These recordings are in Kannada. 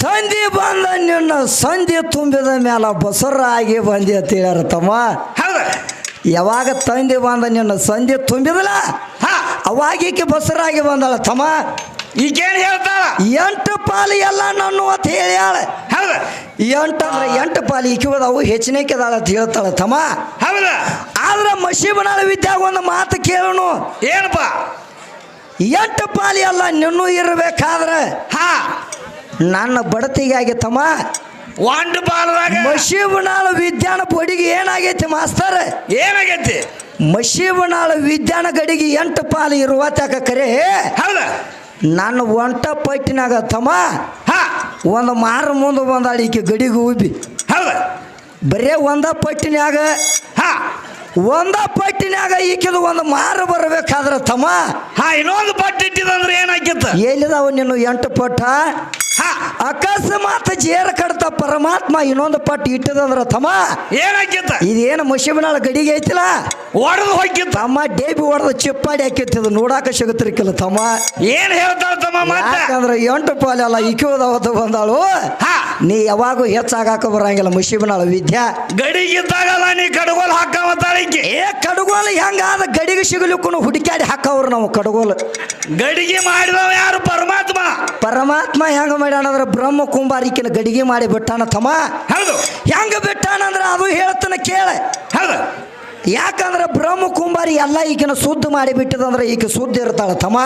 ತಂದಿ ಬಂದ ನಿನ್ನ ಸಂಧಿ ತುಂಬಿದ ಮ್ಯಾಲ ಬಸರಾಗಿ ಬಂದಿ ಅಂತ ಹೇಳ್ಯಾರ ತಮ್ಮ ಹೌದ? ಯಾವಾಗ ತಂದಿ ಬಂದ ನಿನ್ನ ಸಂಧಿ ತುಂಬಿದಲ್ಲ? ಹಾ. ಅವಾಗ ಈಕೆ ಬಸರಾಗಿ ಬಂದಳ ತಮ್ಮ ಈಗೇನು ಹೇಳ್ತಾಳ? ಎಂಟು ಪಾಲು ಎಲ್ಲ ನಾನು ಅಂತ ಹೇಳ್ಯಾಳ. ಹೌದ? ಎಂಟು ಅಂದ್ರೆ ಎಂಟು ಪಾಲು ಈಕೆ ಅವು ಹೆಚ್ಚಿನಕ್ಕೆದಾಳ ಅಂತ ಹೇಳ್ತಾಳ ತಮ್ಮ ಹೌದಾ? ಆದ್ರೆ ಮಸೀಬನಾಳ ವಿದ್ಯಾಗ ಒಂದು ಮಾತು ಕೇಳೋಣ. ಏನಪ್ಪ? ಎಂಟು ಪಾಲಿ ಅಲ್ಲ ನಿನ್ನೂ ಇರಬೇಕಾದ್ರೆ ಹಾ. ನನ್ನ ಬಡತಿಗಾಗಿ ತಮ್ಮ ಬಾಲದಾಗ ಮಶೀಬನಾಳ ವಿಜ್ಞಾನ ಪಡಿಗೆ ಏನಾಗೈತಿ ಮಾಸ್ತರ್? ಏನಾಗೈತಿ? ಮಶೀಬನಾಳ ವಿಜ್ಞಾನ ಗಡಿಗೆ ಎಂಟು ಪಾಲು ಇರುವ ತಕ ಕರೆ. ಹೌದ? ನನ್ನ ಒಂಟ ಪಟ್ಟಿನಾಗ ತಮ್ಮ. ಹಾ. ಒಂದು ಮಾರ ಮುಂದೆ ಬಂದಾಳ ಈಕೆ ಗಡಿಗೆ ಉಬ್ಬಿ. ಹೌದ? ಬರೇ ಒಂದ ಪಟ್ಟಿನಾಗ ಹಾ. ಒಂದ ಪಟ್ಟಿನಾಗ ಈಕೆ ಒಂದು ಮಾರು ಬರಬೇಕಾದ್ರೆ ತಮ್ಮ. ಹಾ ಇನ್ನೊಂದು ಪಟ್ಟಿ ಇಟ್ಟಿದಂದ್ರೆ ಏನಾಗಿತ್ತು ಎಲ್ಲಿದಾವ ನೀನು ಎಂಟು ಪಟ್ಟ? ಅಕಸ್ಮಾತ್ ಜೇರ ಕಡ್ತ ಪರಮಾತ್ಮ ಇನ್ನೊಂದು ಪಟ್ಟು ಇಟ್ಟದಂದ್ರ ತಮ್ಮ ಏನಾಗಿತ್ತ ಇದೇನು ಮಶಿಬನಾಳ ಗಡಿಗೆ ಐತಿಲ್ಲ? ಒಡೆದು ಹೋಗಿತ್ತ ತಮ್ಮ ಡೇಬಿ ಹೊಡೆದ ಚಿಪ್ಪಾಡಿ ಹಾಕಿತ್ತದ ನೋಡಾಕ ಸಿಗುತ್ತಿರ್ಕಿಲ್ಲ ತಮ್ಮ. ಏನ್ ಹೇಳ್ತಾಳ ತಮ್ಮ ಯಾಕಂದ್ರ ಎಂಟು ಪಾಲ ಅಲ್ಲ ಇಕ್ಕೋದವತ್ತು ಬಂದಾಳು. ಹಾ. ನೀ ಯಾವಾಗೂ ಹೆಚ್ಚಾಗಾಕ ಬರಂಗಿಲ್ಲ ಮುಷಿಬನಾಳ ವಿದ್ಯಾ. ಗಡಿಗಿದ್ದಾಗಲ್ಲ ನೀ ಕಡಗೋಲ್ ಹಾಕಿ ಏ ಕಡಗೋಲು ಹೆಂಗಾದ ಗಡಿಗೆ ಸಿಗಲಿಕ್ಕೂ ಹುಡುಕಾಡಿ ಹಾಕವ್ರು ನಾವು ಕಡಗೋಲು. ಗಡಿಗೆ ಮಾಡಿದವ ಯಾರು? ಪರಮಾತ್ಮ. ಪರಮಾತ್ಮ ಹೆಂಗ ಮಾಡ್ಯಾನಂದ್ರ ಬ್ರಹ್ಮ ಕುಂಬಾರಿಕಿನ ಗಡಿಗೆ ಮಾಡಿ ಬಿಟ್ಟಾನ ತಮ್ಮ? ಹೌದು. ಹೆಂಗ ಬಿಟ್ಟಾನಂದ್ರ ಅದು ಹೇಳ್ತಾನ ಕೇಳ. ಹೌದು. ಯಾಕಂದ್ರೆ ಬ್ರಹ್ಮ ಕುಂಬಾರಿ ಎಲ್ಲ ಈಗಿನ ಶುದ್ಧ ಮಾಡಿ ಬಿಟ್ಟದಂದ್ರೆ ಈಗ ಶುದ್ಧ ಇರ್ತಾಳ ತಮ್ಮ.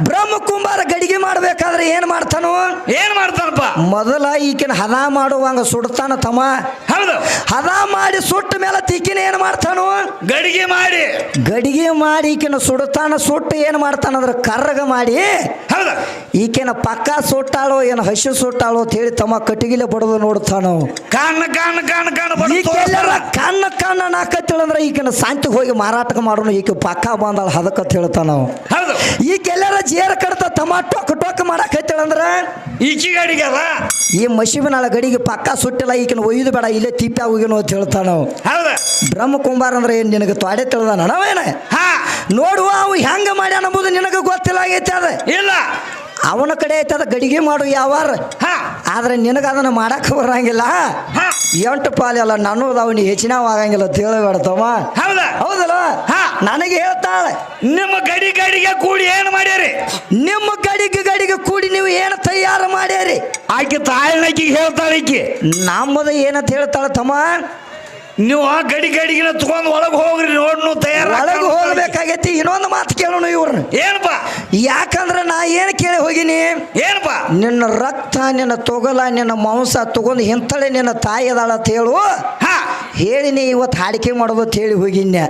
ಬ್ರಹ್ಮ ಕುಂಬಾರ ಗಡಿಗೆ ಮಾಡ್ಬೇಕಾದ್ರೆ ಏನ್ ಮಾಡ್ತಾನು? ಏನ್ ಮಾಡ್ತಾನಪ್ಪ? ಮೊದಲ ಈಕಿನ ಹದ ಮಾಡುವಂಗ ಸುಡ್ತಾನ ತಮ್ಮ. ಹೌದು? ಹದ ಮಾಡಿ ಸುಟ್ಟ ಮೇಲೆ ತಿಕ್ಕಿನ ಏನ್ ಮಾಡ್ತಾನು? ಗಡಿಗೆ ಮಾಡಿ. ಗಡಿಗೆ ಮಾಡಿ ಈಕಿನ ಸುಡ್ತಾನ ಸುಟ್ಟು ಏನ್ ಮಾಡ್ತಾನಂದ್ರ ಕರ್ರಗ ಮಾಡಿ. ಹೌದು? ಈಕಿನ ಪಕ್ಕ ಸುಟ್ಟಾಳೋ ಏನು ಹಸಿ ಸುಟ್ಟಾಳೋ ಅಂತ ಹೇಳಿ ತಮ್ಮ ಕಟ್ಟಿಗಿಲೆ ಬಡದು ನೋಡ್ತಾನ. ಕಣ್ಣು ಕಣ್ಣು ಕಣ್ಣು ಕಣ್ಣು ಕಣ್ಣು ಕಣ್ಣು ಕಣ್ಣ ನಾಕತ್ತೇಳಂದ್ರ ಈಕಿನ ಶಾಂತಿಗೆ ಹೋಗಿ ಮಾರಾಟ ಮಾಡೋಣ ಈಕೆ ಪಕ್ಕ ಬಂದಾಳ ಹದಕತ್ ಹೇಳ್ತಾನ ನಾವು ಹೌದು. ಎಲ್ಲಾರ ಜೇರ ಕಡ್ತ ತಮ್ಮ ಟೊಕ್ ಟೊಕ್ ಮಾಡಕ್ ಹತ್ತೇಳಂದ್ರ ಈಚಿ ಗಡಿಗೆ ಅದ? ಈ ಮಶೀಬಿನ ಗಡಿಗೆ ಪಕ್ಕ ಸುಟ್ಟಿಲ್ಲ ಈಗಿನ ಒಯ್ದು ಬೇಡ ಇಲ್ಲೇ ತಿಪ್ಪಿ ಹೋಗಿನೋ ಅಂತ ಹೇಳ್ತಾನ ನಾವು ಹೌದು. ಬ್ರಹ್ಮ ಕುಂಬಾರ ಅಂದ್ರೆ ಏನ್ ನಿನಗೆ ತೊಡೆ ತಿಳಿದಾನ? ನಾವೇನ? ಹಾ. ನೋಡುವ ಅವು ಹೆಂಗ ಮಾಡ್ಯಾನ ಎಂಬುದು ನಿನಗೆ ಗೊತ್ತಿಲ್ಲ ಆಗೈತೆ ಅದ. ಇಲ್ಲ. ಅವನ ಕಡೆ ಐತದ ಗಡಿಗೆ ಮಾಡು ಯಾವಾರ. ಹಾ. ಆದ್ರೆ ನಿನಗೆ ಅದನ್ನ ಮಾಡಕ್ ಬರಂಗಿಲ್ಲ. ಹಾ. ಎಂಟು ಪಾಲೆ ಅಲ್ಲ ನಾನು ಅವನಿ ಹೆಚ್ಚಿನ ಆಗಂಗಿಲ್ಲ ಹೌದಾ? ಹೌದಲ್ಲ? ಹಾ. ನನಗೆ ಹೇಳ್ತಾಳೆ. ನಿಮ್ಮ ಗಡಿ ಗಡಿಗೆ ಕೂಡಿ ಏನು ಮಾಡ್ಯಾರಿ? ನಿಮ್ಮ ಗಡಿಗೆ ಗಡಿಗೆ ಕೂಡಿ ನೀವು ಏನು ತಯಾರು ಮಾಡ್ಯಾರಿ? ಆಕೆ ತಾಯಿನಕಿಗೆ ಹೇಳ್ತಾಳೆ ನಮ್ಮದ ನಮ್ಮದು ಏನಂತ ಹೇಳ್ತಾಳೆ ತಮ್ಮ? ನೀವು ಆ ಗಡಿ ಗಡಿಗಿನ ತಗೊಂಡ್ ಒಳಗೆ ಹೋಗ್ರಿ ನೋಡ್ನು ತಯಾರ ಒಳಗೆ ಹೋಗ್ಬೇಕಾಗೈತಿ ಇನ್ನೊಂದು ಮಾತು ಕೇಳೋಣ ಇವ್ರು ಏನಪ್ಪ? ಯಾಕಂದ್ರೆ ನಾ ಏನು ಕೇಳಿ ಹೋಗಿನಿ? ಏನಪ್ಪ? ನಿನ್ನ ರಕ್ತ ನಿನ್ನ ತೊಗಲ ನಿನ್ನ ಮಾಂಸ ತಗೊಂಡು ಹಿಂತಳೆ ನಿನ್ನ ತಾಯಿ ಅದಾಳ ಅಂತ ಹೇಳು. ಹಾ. ಹೇಳಿನಿ ಇವತ್ತು ಹಾಡಿಕೆ ಮಾಡೋದು ಅಂತ ಹೇಳಿ ಹೋಗಿನ್ಯ?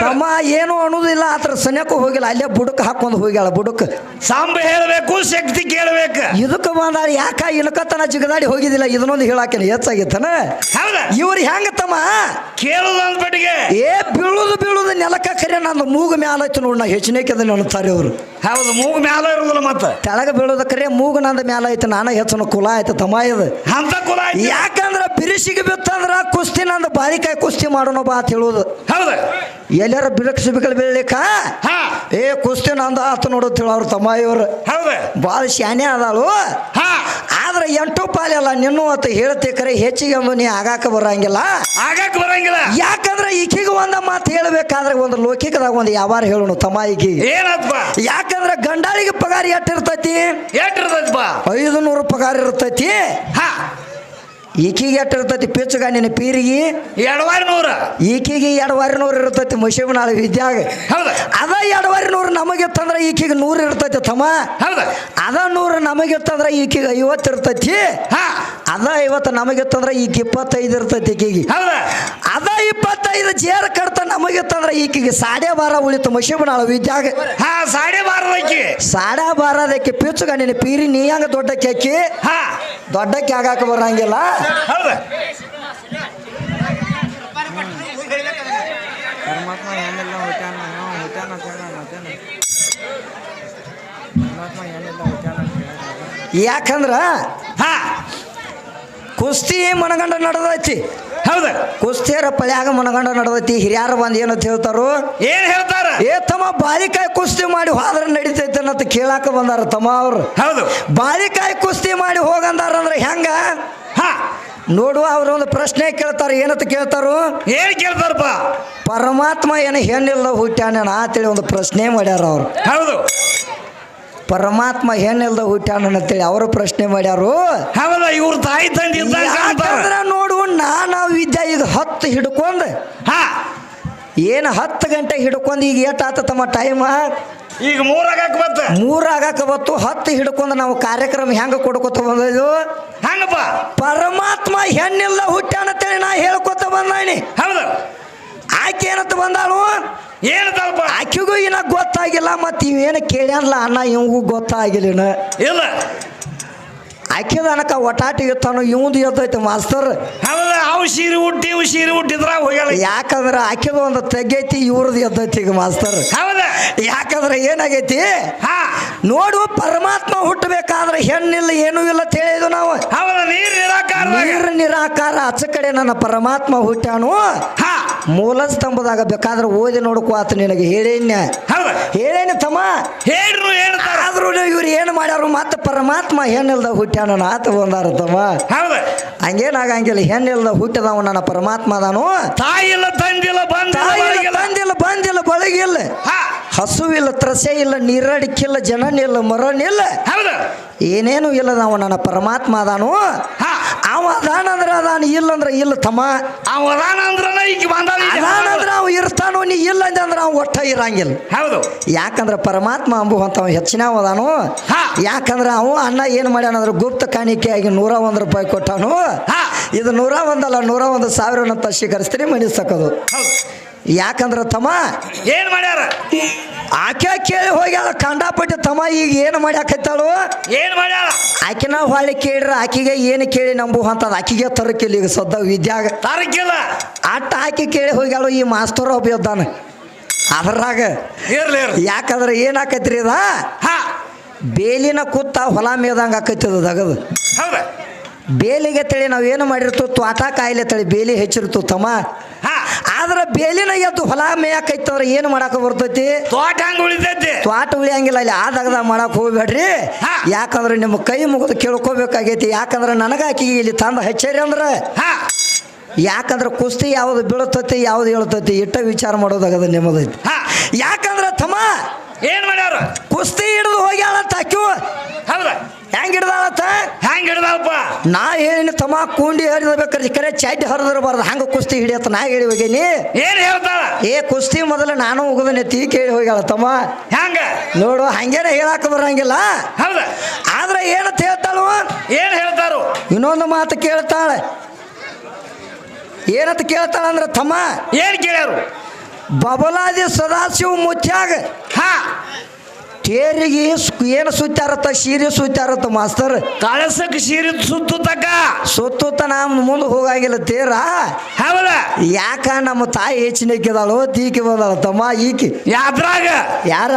ತಮ್ಮ ಏನು ಅನ್ನೋದಿಲ್ಲ ಆತರ ಸನ್ಯಕ್ಕೂ ಹೋಗಿಲ್ಲ ಅಲ್ಲೇ ಬುಡಕ್ ಹಾಕೊಂಡು ಹೋಗ್ಯಾಳ ಬುಡಕ್. ಸಾಂಬ ಹೇಳಬೇಕು ಶಕ್ತಿ ಕೇಳಬೇಕು. ಇದಕ್ಕೆ ಬಂದಾಳ ಯಾಕ ಇನ್ಕತನ ಜಿಗದಾಡಿ ಹೋಗಿದ್ದಿಲ್ಲ ಇದನ್ನೊಂದು ಹೇಳಾಕಿನ ಹೆಚ್ಚಾಗಿತ್ತನ? ಇವ್ರು ಹೆಂಗ ತಮ್ಮ ಕೇಳುದು ಅಂದ್ಬಿಟ್ಟಿಗೆ. ಏ ಬೀಳುದು ಬೀಳುದು ನೆಲಕ್ಕ ಕರೆ ನಂದು ಮೂಗು ಮ್ಯಾಲ ಐತಿ ನೋಡಿ ನಾ ಹೆಚ್ಚಿನಕ್ಕೆ ಅಂತಾರೆ ಅವರು. ಹೌದು ಮೂಗು ಮ್ಯಾಲ ಇರುದಿಲ್ಲ ಮತ್ತೆ. ತೆಳಗ ಬೀಳೋದ ಕರೆ ಮೂಗು ನಂದ ಮ್ಯಾಲ ಐತಿ ನಾನ ಹೆಚ್ಚನ ಕುಲ ಆಯ್ತು ತಮ್ಮ ಇದು. ಅಂತ ಕುಲ ಯಾಕಂದ್ರೆ ಬಿರುಸಿಗೆ ಬಿತ್ತಂದ್ರ ಕುಸ್ತಿ ನಂದು ಬಾರಿಕಾಯಿ ಕುಸ್ತಿ ಮಾಡೋಣ ಬಾ ಅಂತ ಹೇಳೋದು. ಹೌದು. ಎಲ್ಲಾರ ಬಿಳಕ್ ಬಿಕಲ್ ಬೀಳ್ಲಿಕ್ಕ? ಏ ಕುಸ್ತಿ ನಂದ ಆತ ನೋಡುತ್ತ ಅವ್ರ ತಮ್ಮ ಇವ್ರು. ಹೌದು. ಭಾಳ ಶಾನೆ ಅದಾಳು. ಹಾ. ಆದ್ರೆ ಎಂಟು ಪಾಲೆಲ್ಲ ಅಲ್ಲ ನಿನ್ನೂ ಅಂತ ಹೇಳ್ತಿ ಕರೆ ಹೆಚ್ಚಿಗೆ ನೀ ಆಗಾಕ ಬರಂಗಿಲ್ಲ. ಆಗಾಕ ಬರಂಗಿಲ್ಲ. ಯಾಕಂದ್ರೆ ಈಕಿಗೆ ಒಂದ ಮಾತು ಹೇಳ್ಬೇಕಾದ್ರೆ ಒಂದು ಲೌಕಿಕದಾಗ ಒಂದು ಯಾವಾರ ಹೇಳೋಣ ತಮಾಯಿಗೆ. ಏನಪ್ಪ? ಯಾಕಂದ್ರೆ ಗಂಡಾಳಿಗೆ ಪಗಾರ ಎಷ್ಟ್ ಇರ್ತೈತಿ? ಎಟ್ಟಿರ್ತೈತಪ್ಪ ಐದು ನೂರು ಪಗಾರ ಇರ್ತೈತಿ. ಹಾ. ಈಕಿಗೆ ಎಷ್ಟ್ ಇರ್ತೈತಿ ಪಿಚ್ಚಗ ನಿನ್ನ ಪೀರಿಗೆ? ಎಡವಾರಿ ನೂರ ಈಕಿಗೆ ಎಡವಾರಿ ನೂರು ಇರ್ತೈತಿ ಮಶಿಬನಾಳ ವಿದ್ಯಾಗ. ಹೌದ. ಅದ ಎಡವಾರಿ ನೂರು ನಮಗಿತ್ತಂದ್ರೆ ಈಕಿಗೆ ನೂರು ಇರ್ತೈತಿ ತಮ್ಮ. ಹೌದ. ಅದ ನೂರು ನಮಗಿತ್ತಂದ್ರೆ ಈಕಿಗೆ ಐವತ್ತು ಇರ್ತೈತಿ. ಹಾ. ಅದ ಐವತ್ತು ನಮಗಿತ್ತಂದ್ರೆ ಈಕೆ ಇಪ್ಪತ್ತೈದು ಇರ್ತೈತಿ ಈಕಿಗೆ. ಹೌದ? ಅದ ಇಪ್ಪತ್ತೈದು ಜೇರ ಕಡ್ತ ನಮಗಿತ್ತಂದ್ರೆ ಈಕಿಗೆ ಸಾಡೆ ಬಾರ ಉಳಿತು ಮಶಿಬನಾಳ ವಿದ್ಯಾಗ. ಹಾ ಸಾಡೆ ಬಾರದಕ್ಕೆ ಸಾಡೆ ಬಾರದಕ್ಕೆ ಪಿಚ್ಚು ನಿನ್ನ ಪೀರಿ ನೀ ಹಂಗ ದೊಡ್ಡಕ್ಕೆ ಹಾಕಿ ಹಾ. ದೊಡ್ಡಕ್ಕೆ ಆಗಾಕ ಬರಂಗಿಲ್ಲ. ಹೌದ? ಕುಸ್ತಿ ಮನಗಂಡ ನಡೆದೈತಿ. ಹೌದ. ಕುಸ್ತಿಯರ ಪಳ್ಯಾಗ ಮನಗಂಡ ನಡೆದೈತಿ. ಹಿರಿಯರು ಬಂದು ಏನಂತ ಹೇಳ್ತಾರು? ಏನ್ ಹೇಳ್ತಾರ? ಏ ತಮ್ಮ ಬಾಳಿಕಾಯಿ ಕುಸ್ತಿ ಮಾಡಿ ಹೋದ್ರೆ ನಡೀತೈತೆ ಅನ್ನತ್ತ ಕೇಳಾಕ ಬಂದಾರ ತಮ್ಮ ಅವ್ರು. ಹೌದು. ಬಾಳಿಕಾಯಿ ಕುಸ್ತಿ ಮಾಡಿ ಹೋಗಂದಾರ ಅಂದ್ರೆ ಹೆಂಗ? ಹಾ. ನೋಡು ಅವ್ರ ಒಂದು ಪ್ರಶ್ನೆ ಕೇಳ್ತಾರ. ಏನಂತ ಕೇಳ್ತಾರು? ಏನ್ ಕೇಳ್ತಾರಪ್ಪ? ಪರಮಾತ್ಮ ಏನು ಹೆಣ್ಣಿಲ್ಲ ಹುಟ್ಟ್ಯಾನ ಅಂತೇಳಿ ಒಂದು ಪ್ರಶ್ನೆ ಮಾಡ್ಯಾರ ಅವ್ರು. ಹೌದು. ಪರಮಾತ್ಮ ಹೆಣ್ಣಿಲ್ದ ಹುಟ್ಟ್ಯಾನ ಅಂತೇಳಿ ಅವರು ಪ್ರಶ್ನೆ ಮಾಡ್ಯಾರು. ಹೌದಾ ಇವ್ರ ತಾಯಿ ತಂದೆ ಯಾಕಂದ್ರ ನೋಡು ನಾನು ವಿದ್ಯೆ ಈಗ ಹತ್ತು ಹಿಡ್ಕೊಂಡು ಹಾ. ಏನು ಹತ್ತು ಗಂಟೆ ಹಿಡ್ಕೊಂಡು ಈಗ ಏಟಾತ ತಮ್ಮ ಟೈಮ್ ಈಗ ಮೂರಾಗಕ್ಕೆ ಬತ್ತ? ಮೂರಾಗಕ್ಕೆ ಆಗಾಕ ಬತ್ತು ಹತ್ತು ಹಿಡ್ಕೊಂಡು ನಾವು ಕಾರ್ಯಕ್ರಮ ಹೆಂಗೆ ಕೊಡ್ಕೊತ ಬಂದಿದ್ದು? ಹಂಗಪ್ಪ. ಪರಮಾತ್ಮ ಹೆಣ್ಣಿಲ್ಲ ಹುಟ್ಟಾನಂತೇಳಿ ನಾ ಹೇಳ್ಕೊತ ಬಂದಿ ಹೌದು? ಆಕೆ ಏನಂತ ಬಂದಾಳು? ಏನು ತಲ್ಪ ಆಕೆಗೂ ಇನ್ನ ಗೊತ್ತಾಗಿಲ್ಲ ಮತ್ತು ಇವೇನು ಕೇಳ್ಯಾನಲ್ಲ ಅಣ್ಣ ಇವಗೂ ಗೊತ್ತಾಗಿಲ್ಲ. ಇಲ್ಲ. ಆಕೆದ ಅನಕ ಒಟಾಟಿ ಇರ್ತಾನೋ ಇವಂದು ಎದ್ದೈತೆ ಮಾಸ್ತರ್. ಹೌದ ಅವು ಸೀರೆ ಹುಟ್ಟಿ ಇವು ಸೀರೆ ಹುಟ್ಟಿದ್ರಾಗ ಹೋಗ್ಯಾಳ. ಯಾಕಂದ್ರೆ ಆಕೆದ ಒಂದು ತೆಗೈತಿ ಇವ್ರದ್ದು ಎದ್ದೈತಿ ಈಗ ಮಾಸ್ತರ್. ಹೌದ. ಯಾಕಂದ್ರೆ ಏನಾಗೈತಿ? ಹಾ. ನೋಡು ಪರಮಾತ್ಮ ಹುಟ್ಟಬೇಕಾದ್ರೆ ಹೆಣ್ಣಿಲ್ಲ ಏನೂ ಇಲ್ಲ ಅಂತ ಹೇಳಿದ್ವು ನಾವು. ಹೌದ ನೀರು ನಿರಾಕಾರ ನೀರು ನಿರಾಕಾರ ಆಚ ಕಡೆ ನನ್ನ ಪರಮಾತ್ಮ ಹುಟ್ಟಾನು ಹಾ. ಮೂಲ ಸ್ತಂಭದಾಗ ಬೇಕಾದ್ರೆ ಓದಿ ನೋಡ್ಕೋ ಆತ ನಿನಗೆ ಹೇಳೇನ್ಯ ಹೇಳೇನ ಹೇಳೇನಿ ತಮ್ಮ. ಹೇಳ್ರು ಹೇಳ್ತಾರ. ಆದ್ರೂ ಇವ್ರು ಏನು ಮಾಡ್ಯಾರು ಮತ್ತೆ ಪರಮಾತ್ಮ ಹೆಣ್ಣಿಲ್ದ ಹುಟ್ಟ್ಯಾನ ಆತ ಬಂದಾರ ತಮ್ಮ ಹೌದ. ಹಂಗೇನಾಗಂಗಿಲ್ಲ ಹೆಣ್ಣಿಲ್ದ ಹುಟ್ಟಿದವ ನನ್ನ ಪರಮಾತ್ಮ ಅದಾನು ತಾಯಿಲ್ಲ ತಂದಿಲ್ಲ ಬಂದ ಬಂದಿಲ್ಲ ಬಂದಿಲ್ಲ ಬಳಗಿಲ್ಲ ಹಸುವಿಲ್ಲ ತ್ರಸೆ ಇಲ್ಲ ನೀರಡಿಕಿಲ್ಲ ಜನನಿಲ್ಲ ಮರನಿಲ್ಲ. ಹೌದು. ಏನೇನು ಇಲ್ಲದವ ನನ್ನ ಪರಮಾತ್ಮ ಅದಾನು ಹಾ. ಅವ ಅದಾನಂದ್ರೆ ಅದಾನ ಇಲ್ಲಂದ್ರೆ ಇಲ್ಲ ತಮ್ಮ ಅವ ಅದಾನ ಅಂದ್ರನ ಈಗ ಈಗ. ಅದಾನಂದ್ರೆ ಅವ ಇರ್ತಾನೋ ನೀ ಇಲ್ಲ ಅಂದ್ರೆ ಅವ ಒಟ್ಟ ಇರಂಗಿಲ್ಲ ಹೌದು ಯಾಕಂದ್ರೆ ಪರಮಾತ್ಮ ಅಂಬುವಂತ ಅವ ಹೆಚ್ಚಿನ ಅದಾನು ಹಾ. ಯಾಕಂದ್ರೆ ಅವ ಅಣ್ಣ ಏನು ಮಾಡ್ಯಾನಂದ್ರೆ ಗುಪ್ತ ಕಾಣಿಕೆಯಾಗಿ ನೂರ ಒಂದು ರೂಪಾಯಿ ಕೊಟ್ಟಾನು. ಇದು ನೂರ ಒಂದಲ್ಲ ನೂರ ಒಂದು ಸಾವಿರನಂತ ಸ್ವೀಕರಿಸ್ತೀನಿ ಮನಿಸ್ತಕ್ಕದು ಯಾಕಂದ್ರೆ ತಮ್ಮ ಏನು ಮಾಡ್ಯಾರ? ಆಕೆ ಕೇಳಿ ಹೋಗ್ಯಾಳ ಕಂಡಾಪಟ್ಟಿ ತಮ್ಮ ಈಗ ಏನು ಮಾಡ್ಯಾಕೈತಾಳು ಏನು ಮಾಡ್ಯಾರ ಆಕಿನ ಹೊಳ್ಳಿ ಕೇಳ್ರ ಆಕಿಗೆ ಏನು ಕೇಳಿ ನಂಬುವಂಥದ್ದು ಆಕಿಗೆ ತರಕಿಲ್ಲ ಈಗ ಸದ್ದ ವಿದ್ಯಾಗ. ತರಕಿಲ್ಲ. ಅಟ್ಟ ಆಕೆ ಕೇಳಿ ಹೋಗ್ಯಾಳು ಈ ಮಾಸ್ತರ್ ಒಬ್ಬ ಇದ್ದಾನೆ. ಅದ್ರಾಗ ಯಾಕಂದ್ರ ಏನು ಯಾಕಂದ್ರೆ ಏನಾಕೈತ್ರಿ ಅದ? ಹಾ. ಬೇಲಿನ ಕೂತ ಹೊಲ ಮೇದಂಗೆ ಆಕೈತದ ದಗದು. ಹೌದ. ಬೇಲಿಗೆ ತಳಿ ನಾವು ಏನು ಮಾಡಿರ್ತು ತ್ವಾಟ ಕಾಯಿಲೆ ತಳಿ ಬೇಲಿ ಹೆಚ್ಚಿರ್ತು ತಮ್ಮ. ಆದ್ರೆ ಬೇಲಿನ ಎದ್ದು ಹೊಲ ಮೇಯಕೈತವ್ರ ಏನು ಮಾಡಾಕ ಬರ್ತೈತಿ? ತ್ವಾಟ ಹಂಗ ಉಳಿತೈತಿ. ತ್ವಾಟ ಉಳಿಯಂಗಿಲ್ಲ ಇಲ್ಲಿ ಆ ದಗದ ಮಾಡಕ್ ಹೋಗ್ಬೇಡ್ರಿ. ಯಾಕಂದ್ರೆ ನಿಮ್ಮ ಕೈ ಮುಗಿದು ಕೇಳ್ಕೋಬೇಕಾಗೈತಿ. ಯಾಕಂದ್ರೆ ನನಗಾಕಿ ಇಲ್ಲಿ ತಂದ ಹೆಚ್ಚರಿ ಅಂದ್ರೆ. ಯಾಕಂದ್ರೆ ಕುಸ್ತಿ ಯಾವ್ದು ಬೀಳತೈತಿ ಯಾವ್ದು ಹೇಳ್ತೈತಿ ಇಟ್ಟ ವಿಚಾರ ಮಾಡೋದಾಗದ ನಿಮ್ಮದೈತಿ ಹಾ. ಯಾಕಂದ್ರೆ ತಮ್ಮ ಏನ್ ಮಾಡ್ಯಾರ? ಕುಸ್ತಿ ಹಿಡಿದು ಹೋಗ್ಯಾಳಂತ ಅಕ್ಕಿವ ಹೌದ? ಹೆಂಗ್ ಹಿಡ್ದಾಳತ್ತ ಹೆಂಗ್ ಹಿಡ್ದಾಳಪ್ಪ? ನಾ ಏನಿನ ತಮ್ಮ ಕೂಂಡಿ ಹರಿದಬೇಕಾದ್ರೆ ಕರೆ ಚಡ್ಡಿ ಹರಿದಿರಬಾರ್ದು ಹಂಗ ಕುಸ್ತಿ ಹಿಡಿಯತ್ತ ನಾ ಹೇಳಿ ಹೋಗೇನಿ. ಏನ್ ಹೇಳ್ತಾಳ? ಏ ಕುಸ್ತಿ ಮೊದಲು ನಾನು ಹೋಗದನೆ ತೀ ಕೇಳಿ ಹೋಗ್ಯಾಳ ತಮ್ಮ. ಹೆಂಗ? ನೋಡು ಹಂಗೇನೆ ಹೇಳಾಕ ಬರಂಗಿಲ್ಲ. ಹೌದ? ಆದ್ರೆ ಏನಂತ ಹೇಳ್ತಾಳು? ಏನ್ ಹೇಳ್ತಾರು? ಇನ್ನೊಂದು ಮಾತು ಕೇಳ್ತಾಳೆ. ಏನಂತ ಕೇಳ್ತಾಳ ಅಂದ್ರೆ ತಮ್ಮ? ಏನು ಕೇಳ್ಯಾರು? ಬಬಲಾದಿ ಸದಾಶಿವ ಮುಚ್ಚಾಗ ಹಾ. ತೇರಿಗೆ ಏನು ಸುತ್ತಾರತ್ತ? ಸೀರೆ ಸುತ್ತಾರತ್ತ ಮಾಸ್ತರ್? ಕಳಸಕ್ಕೆ ಸೀರೆ ಸುತ್ತು ಸುತ್ತುತ್ತ ಸುತ್ತ ನಮ್ಮ ಮುಂದೆ ಹೋಗಾಗಿಲ್ಲ ತೇರ. ಹೌದ? ಯಾಕ ನಮ್ಮ ತಾಯಿ ಹೆಚ್ಚಿನಕ್ಕಿದಾಳು ತೀಕಿ ಬಂದಾಳ ತಮ್ಮ ಈಕಿ. ಯಾದ್ರಾಗ? ಯಾರ?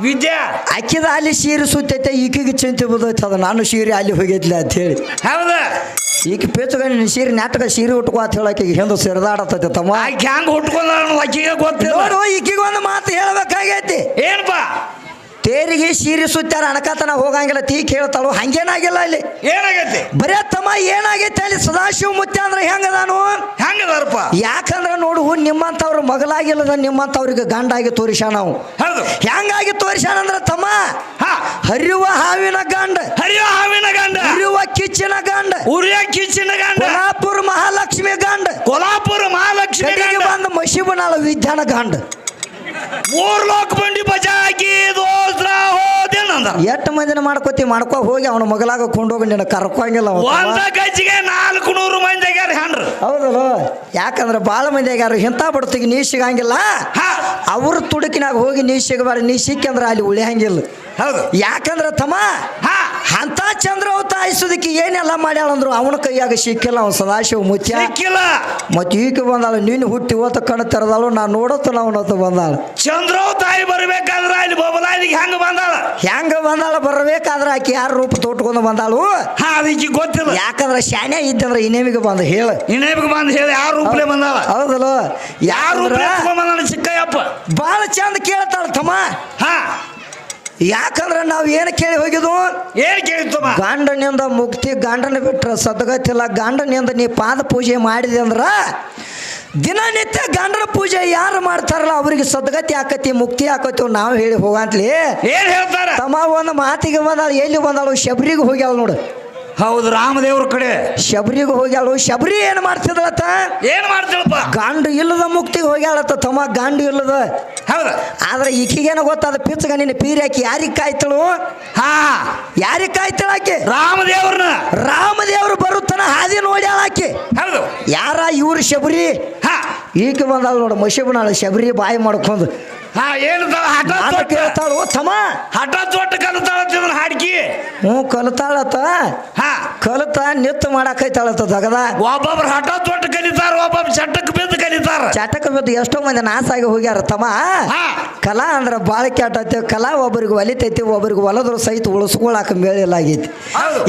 ವಿದ್ಯಾ. ಅಕ್ಕಿದ ಅಲ್ಲಿ ಸೀರೆ ಸುತ್ತೈತೆ ಈಕಿಗೆ ಚಿಂತೆ ಬದೈತೆ ಅದು ನಾನು ಸೀರೆ ಅಲ್ಲಿ ಹೋಗೈತಿಲ್ಲ ಅಂತ ಹೇಳಿ. ಹೌದ? ಈಕೆ ಪೇಚುಗಣ್ಣ ಸೀರೆ ನಾಟಕ ಸೀರೆ ಉಟ್ಕೋ ಅಂತ ಹೇಳಕ್ಕೆ ಹಿಂದೆ ಸೇರಿದಾಡತೈತೆ ತಮ್ಮ. ಆಕೆ ಹೆಂಗ್ ಹುಟ್ಕೊಂಡ ಆಕಿಗೆ ಗೊತ್ತಿಲ್ಲ. ನೋಡು ಈಕಿಗೆ ಒಂದು ಮಾತು ಹೇಳ್ಬೇಕಾಗೈತಿ. ಏನಪ್ಪ ತೇರಿಗೆ ಸೀರೆ ಸುತ್ತಾರ ಅಣಕತನ ಹೋಗಂಗಿಲ್ಲ ತೀ ಕೇಳ್ತಾಳು ಹಂಗೇನಾಗಿಲ್ಲ ಇಲ್ಲಿ ಏನಾಗೈತಿ? ಬರೇ ತಮ್ಮ ಏನಾಗೈತೆ ಅಲ್ಲಿ? ಸದಾಶಿವ ಮುತ್ಯ ಅಂದ್ರೆ ಹೆಂಗದಾನು? ಹೆಂಗದಾರಪ್ಪ? ಯಾಕಂದ್ರೆ ನೋಡು ನಿಮ್ಮಂಥವ್ರು ಮಗಲಾಗಿಲ್ಲದ ನಿಮ್ಮಂಥವ್ರಿಗೆ ಗಂಡಾಗಿ ತೋರಿಸ ನಾವು ಹೆಂಗಾಗಿ ತೋರಿಸ್ಯಾನ ಅಂದ್ರೆ ತಮ್ಮ? ಹಾ. ಹರಿಯುವ ಹಾವಿನ ಗಂಡ. ಹರಿಯುವ ಹಾವಿನ ಗಂಡ. ಹರಿಯುವ ಕಿಚ್ಚಿನ ಗಂಡ. ಉರಿಯ ಕಿಚ್ಚಿನ ಗಂಡ. ಕೊಲ್ಹಾಪುರ ಮಹಾಲಕ್ಷ್ಮಿ ಗಂಡ. ಕೊಲ್ಹಾಪುರ ಮಹಾಲಕ್ಷ್ಮಿ ಬಂದ ಮಶಿಬನಾಳ ವಿಜ್ಞಾನ ಗಂಡ. ಮೂರ್ ಲೋಕ ಬಂಡಿ ಬಜಾಕಿ ದೋಸ್ತ್ರ ಹೋದೇನಂದ ಎಷ್ಟು ಮಂದಿನ ಮಾಡ್ಕೋತಿ ಮಾಡ್ಕೋ ಹೋಗಿ ಅವನ ಮಗಲಾಗ ಕೊಂಡೋಗಿ ನಿನ್ನ ಕರ್ಕೊಂಗಿಲ್ಲ ಅವ. ಒಂದ ಗಜ್ಜಿಗೆ ನಾಲ್ಕು ನೂರು ಮಂದಿ ಆಗ್ಯಾರ ಹೌದಲ್ಲ? ಯಾಕಂದ್ರೆ ಭಾಳ ಮಂದಿ ಆಗ್ಯಾರ ಇಂಥ ಬಡ್ತಿಗೆ ನೀ ಸಿಗಂಗಿಲ್ಲ. ಹಾ. ಅವ್ರ ತುಡುಕಿನಾಗ ಹೋಗಿ ನೀ ಸಿಗಬಾರ ನೀ ಸಿಕ್ಕಂದ್ರೆ ಅಲ್ಲಿ ಉಳಿಯಂಗಿಲ್ಲ. ಹೌದು. ಯಾಕಂದ್ರೆ ತಮ್ಮ ಹಾ. ಅಂತ ಚಂದ್ರ ತಾಯಿಸೋದಕ್ಕೆ ಏನೆಲ್ಲ ಮಾಡ್ಯಾಳಂದ್ರು ಅವನ ಕೈಯಾಗ ಸಿಕ್ಕಿಲ್ಲ ಅವ್ನು ಸದಾಶಿವ ಮುತ್ಯ. ಸಿಕ್ಕಿಲ್ಲ. ಮತ್ತೆ ಈಗ ಬಂದಾಳು ನೀನು ಹುಟ್ಟಿ ಓತ ಕಣ್ಣು ತೆರೆದಾಳು ನಾ ನೋಡತ್ತ ಅವನತ ಬಂದಾಳು. ಚಂದ್ರ ತಾಯಿ ಬರ್ಬೇಕಾದ್ರ ಅಲ್ಲಿ ಬೊಬಲಾದಿಗೆ ಹೆಂಗ ಬಂದಾಳ? ಹೆಂಗ ಬಂದಾಳ ಬರ್ಬೇಕಾದ್ರೆ ಆಕೆ ಯಾರ ರೂಪ ತೋಟ್ಕೊಂಡು ಬಂದಾಳು? ಹಾ ಅದಕ್ಕೆ ಗೊತ್ತಿಲ್ಲ. ಯಾಕಂದ್ರೆ ಶಾನೆ ಇದ್ದಂದ್ರೆ ಇನ್ನೇಮಿಗೆ ಬಂದ ಹೇಳ. ಇನ್ನೇಬಿಗೆ ಬಂದು ಹೇಳಿ ಯಾವ ರೂಪಲೆ ಬಂದಾಳ? ಹೌದಲ್ಲ? ಯಾವ ರೂಪಲೆ ಯಾಕಂದ್ರ ಬಂದಾಳ ಚಿಕ್ಕಯ್ಯಪ್ಪ? ಭಾಳ ಚಂದ ಕೇಳ್ತಾಳ ತಮ್ಮ. ಹಾ. ಯಾಕಂದ್ರೆ ನಾವು ಏನು ಕೇಳಿ ಹೋಗಿದ್ವು? ಏನು ಕೇಳಿತ್ತು ಗಂಡನಿಂದ ಮುಕ್ತಿ ಗಂಡನ ಬಿಟ್ಟರೆ ಸದ್ಗತಿಲ್ಲ ಗಂಡನಿಂದ ನೀ ಪಾದ ಪೂಜೆ ಮಾಡಿದೆ ಅಂದ್ರೆ ದಿನನಿತ್ಯ ಗಂಡನ ಪೂಜೆ ಯಾರು ಮಾಡ್ತಾರಲ್ಲ ಅವ್ರಿಗೆ ಸದ್ಗತಿ ಆಕತಿ ಮುಕ್ತಿ ಆಕತಿ ನಾವು ಹೇಳಿ ಹೋಗಂತ್ಲಿ. ಏನ್ ಹೇಳ್ತಾರೆ? ತಮ್ಮ ಒಂದು ಮಾತಿಗೆ ಬಂದಾಳ ಎಲ್ಲಿ ಬಂದಾಳು ಶಬರಿಗೆ ಹೋಗ್ಯಾಳ ನೋಡು. ಹೌದು ರಾಮದೇವ್ರ ಕಡೆ. ಶಬರಿಗೆ ಹೋಗ್ಯಾಳು. ಶಬರಿ ಏನು ಮಾಡ್ತಿದ್ಳತ್ತ ಏನ್ ಮಾಡ್ತಿಳಪ್ಪ ಗಂಡು ಇಲ್ಲದ ಮುಕ್ತಿಗೆ ಹೋಗ್ಯಾಳತ್ತ ತಮ್ಮ ಗಂಡು ಇಲ್ಲದ. ಹೌದು. ಆದ್ರೆ ಈಕಿಗೇನ ಗೊತ್ತಾದ ಪಿಚ್ಚಗ ನಿನ್ನ ಪೀರಿ ಹಾಕಿ ಯಾರಿಗೆ ಕಾಯ್ತಳು? ಹಾ. ಯಾರಿಗೆ ಕಾಯ್ತಳ ಆಕೆ? ರಾಮದೇವ್ರನ್ನ. ರಾಮದೇವ್ರು ಬರುತ್ತನ ಹಾದಿ ನೋಡ್ಯಾಳ ಆಕೆ. ಹೌದು. ಯಾರ ಇವ್ರು ಶಬರಿ? ಹಾ. ಈಕೆ ಬಂದಾಳ ನೋಡು ಮಶಿಬನಾಳ ಶಬರಿ ಬಾಯಿ ಮಾಡ್ಕೊಂಡು ಹಾ ಏನು ಹಠ ತೊಟ್ಟ ಕೇಳ್ತಾಳು ತಮ್ಮ. ಹಠ ತೊಟ್ಟ ಕಲಿತಾಳ ಹಾಡ್ಕಿ. ಹ್ಞೂ ಕಲಿತಾಳತ್ತ ಹಾ. ಕಲಿತ ನಿತ್ತು ಮಾಡಾಕೈತಾಳತ್ತ ದಗದ. ಒಬ್ಬೊಬ್ರು ಹಠ ತೊಟ್ಟು ಕಲಿತಾರ ಒಬ್ಬೊಬ್ರು ಚಟ್ಟಕ್ಕೆ ಬಿದ್ದು ಚಾಟಕ ಬಿದ್ದು ಎಷ್ಟೋ ಮಂದಿ ನಾಸಾಗಿ ಹೋಗ್ಯಾರ ತಮ್ಮ. ಕಲಾ ಅಂದ್ರೆ ಭಾಳ ಐತೆ. ಕಲಾ ಒಬ್ಬರಿಗೆ ಒಲಿತೈತಿ ಒಬ್ಬರಿಗೆ ಒಲದ್ರು ಸಹಿತ ಉಳಿಸ್ಕೊಳಕ ಆಗೈತಿ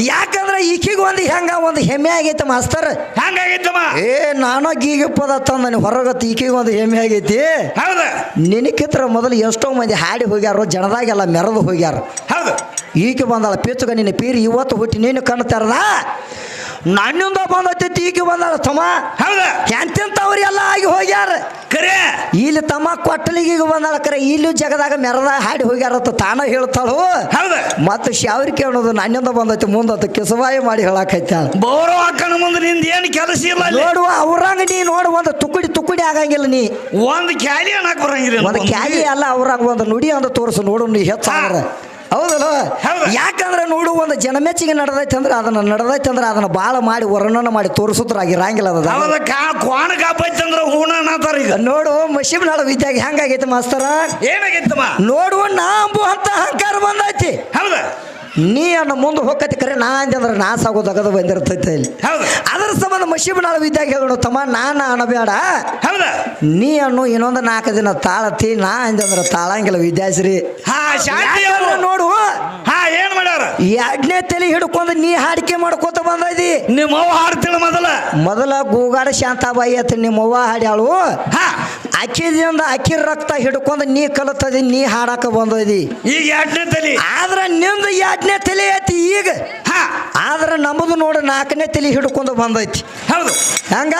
ಯಾಕಂದ್ರೆ ಈಕಿಗೆ ಒಂದು ಹೆಂಗ ಒಂದು ಹೆಮ್ಮೆ ಆಗೈತೆ ಮಾಸ್ತರ್. ಹೆಂಗಾಗೈತಮ್ಮ ಏ ನಾನು ಗೀಗೆ ಪದ ನನಗೆ ಹೊರಗತ್ತ ಈಕಿಗೆ ಒಂದು ಹೆಮ್ಮೆ ಆಗೈತಿ. ಹೌದು. ನಿನಕಿತ್ರ ಮೊದಲು ಎಷ್ಟೋ ಮಂದಿ ಹಾಡಿ ಹೋಗ್ಯಾರ ಜನದಾಗೆಲ್ಲ ಮೆರೆದು ಹೋಗ್ಯಾರ. ಹೌದು. ಈಕೆ ಬಂದಾಳ ಪೀಚುಗ ನಿನ್ನ ಪೀರಿ ಇವತ್ತು ಹುಟ್ಟಿ ನೀನು ಕಣ್ಣು ತೆರದ. ನನ್ನಿಂದ ಬಂದೈತಿ ಈಕೆ ಬಂದಾಳ ತಮ್ಮ. ಹೌದ? ಎಂತೆಂಥವ್ರು ಎಲ್ಲ ಆಗಿ ಹೋಗ್ಯಾರ? ಕರೆ. ಇಲ್ಲಿ ತಮ್ಮ ಕೊಟ್ಟಲಿಗೆ ಬಂದಾಳ ಕರೆ. ಇಲ್ಲೂ ಜಗದಾಗ ಮೆರದ ಹಾಡಿ ಹೋಗ್ಯಾರತ್ತ ತಾನ ಹೇಳ್ತಾಳು. ಹೌದ? ಮತ್ತು ಶಾವ್ರಿಕೆ ಅನ್ನೋದು ನನ್ನಿಂದ ಬಂದೈತಿ ಮುಂದತ್ತು ಕೆಸವಾಯಿ ಮಾಡಿ ಹೇಳಾಕೈತಾಳ ಬೋರೋ ಅಕ್ಕನ ಮುಂದೆ ನಿಂದ ಏನು ಕೆಲಸ ಇಲ್ಲ ನೋಡು ನೋಡುವ ಅವ್ರಂಗ ನೀ ನೋಡು ಒಂದು ತುಕುಡಿ ತುಕುಡಿ ಆಗಂಗಿಲ್ಲ ನೀ. ಒಂದು ಕ್ಯಾಲಿ ಅನ್ನಕ್ ಬರಂಗಿಲ್ಲ ಒಂದು ಕ್ಯಾಲಿ ಅಲ್ಲ ಅವ್ರಾಗ ಒಂದು ನುಡಿ ಅಂತ ತೋರಿಸು ನೋಡು ನೀ ಹೆಚ್ಚಾದ್ರ. ಹೌದಲ್ಲ? ಹೌದು. ಯಾಕಂದ್ರೆ ನೋಡು ಒಂದು ಜನಮೆಚ್ಚಿಗೆ ನಡೆದೈತೆ ಅಂದ್ರೆ ಅದನ್ನ ನಡೆದೈತೆ ಅಂದ್ರೆ ಅದನ್ನ ಬಾಳ ಮಾಡಿ ವರ್ಣನ ಮಾಡಿ ತೋರಿಸುದ್ರಾಗಿ ಇರಂಗಿಲ್ಲ ಅದ. ಕ್ವಾಣ ಕಾಪೈತಂದ್ರ ಹೂಣ ಅನ್ನತಾರ ಈಗ. ನೋಡು ಮಶಿಬ್ನಾಳ ವಿದ್ಯಾಗ ಹೆಂಗಾಗೈತೆ ಮಾಸ್ತರ? ಏನಾಗೈತಮ್ಮ? ನೋಡು ನಾ ಅಂಬು ಅಂತ ಅಹಂಕಾರ ಬಂದೈತಿ. ಹೌದ. ನೀ ಅನ್ನ ಮುಂದೆ ಹೋಗತಿ ಕರೆ ನಾ ಅಂದಂದ್ರೆ ನಾ ಅಗದ ಬಂದಿರ್ತೈತೆ ಇಲ್ಲಿ ಅದರ ಸಂಬಂಧ ಮಶಿಬ್ನಾಳ ವಿದ್ಯಾಗ ಹೇಳೋಣ ತಮ್ಮ ನಾನು ಅನ್ನಬೇಡ ಹೌದಾ. ನೀ ಅನ್ನು ಇನ್ನೊಂದು ನಾಲ್ಕು ದಿನ ತಾಳತಿ ನಾ ಅಂದಂದ್ರೆ ತಾಳಂಗಿಲ್ಲ ವಿದ್ಯಾಶ್ರೀ. ನೋಡು ಹಾ ಏನ್ ಮಾಡ್ಯಾರ? ಎರಡನೇ ತಲೆ ಹಿಡ್ಕೊಂಡು ನೀ ಹಾಡಿಕೆ ಮಾಡ್ಕೋತ ಬಂದೈದಿ. ನಿಮ್ಮವ್ವ ಹಾಡ್ತಿಳ ಮೊದಲ. ಮೊದಲ ಗೂಗಾಡ ಶಾಂತಾಬಾಯಿ ಅಂತ ನಿಮ್ಮವ್ವ ಹಾಡ್ಯಾಳು. ಅಕ್ಕಿದಿಂದ ಅಕ್ಕಿ ರಕ್ತ ಹಿಡ್ಕೊಂಡು ನೀ ಕಲತದಿ ನೀ ಹಾಡಾಕ ಬಂದದಿ. ಈಗ ಎರಡನೇ ತಲೆ. ಆದ್ರೆ ನಿಂದು ಎರಡನೇ ತಲೆ ಐತಿ ಈಗ. ಹಾ. ಆದ್ರೆ ನಮ್ಮದು ನೋಡು ನಾಲ್ಕನೇ ತಲೆ ಹಿಡ್ಕೊಂಡು ಬಂದೈತಿ. ಹೌದು. ಹಂಗ?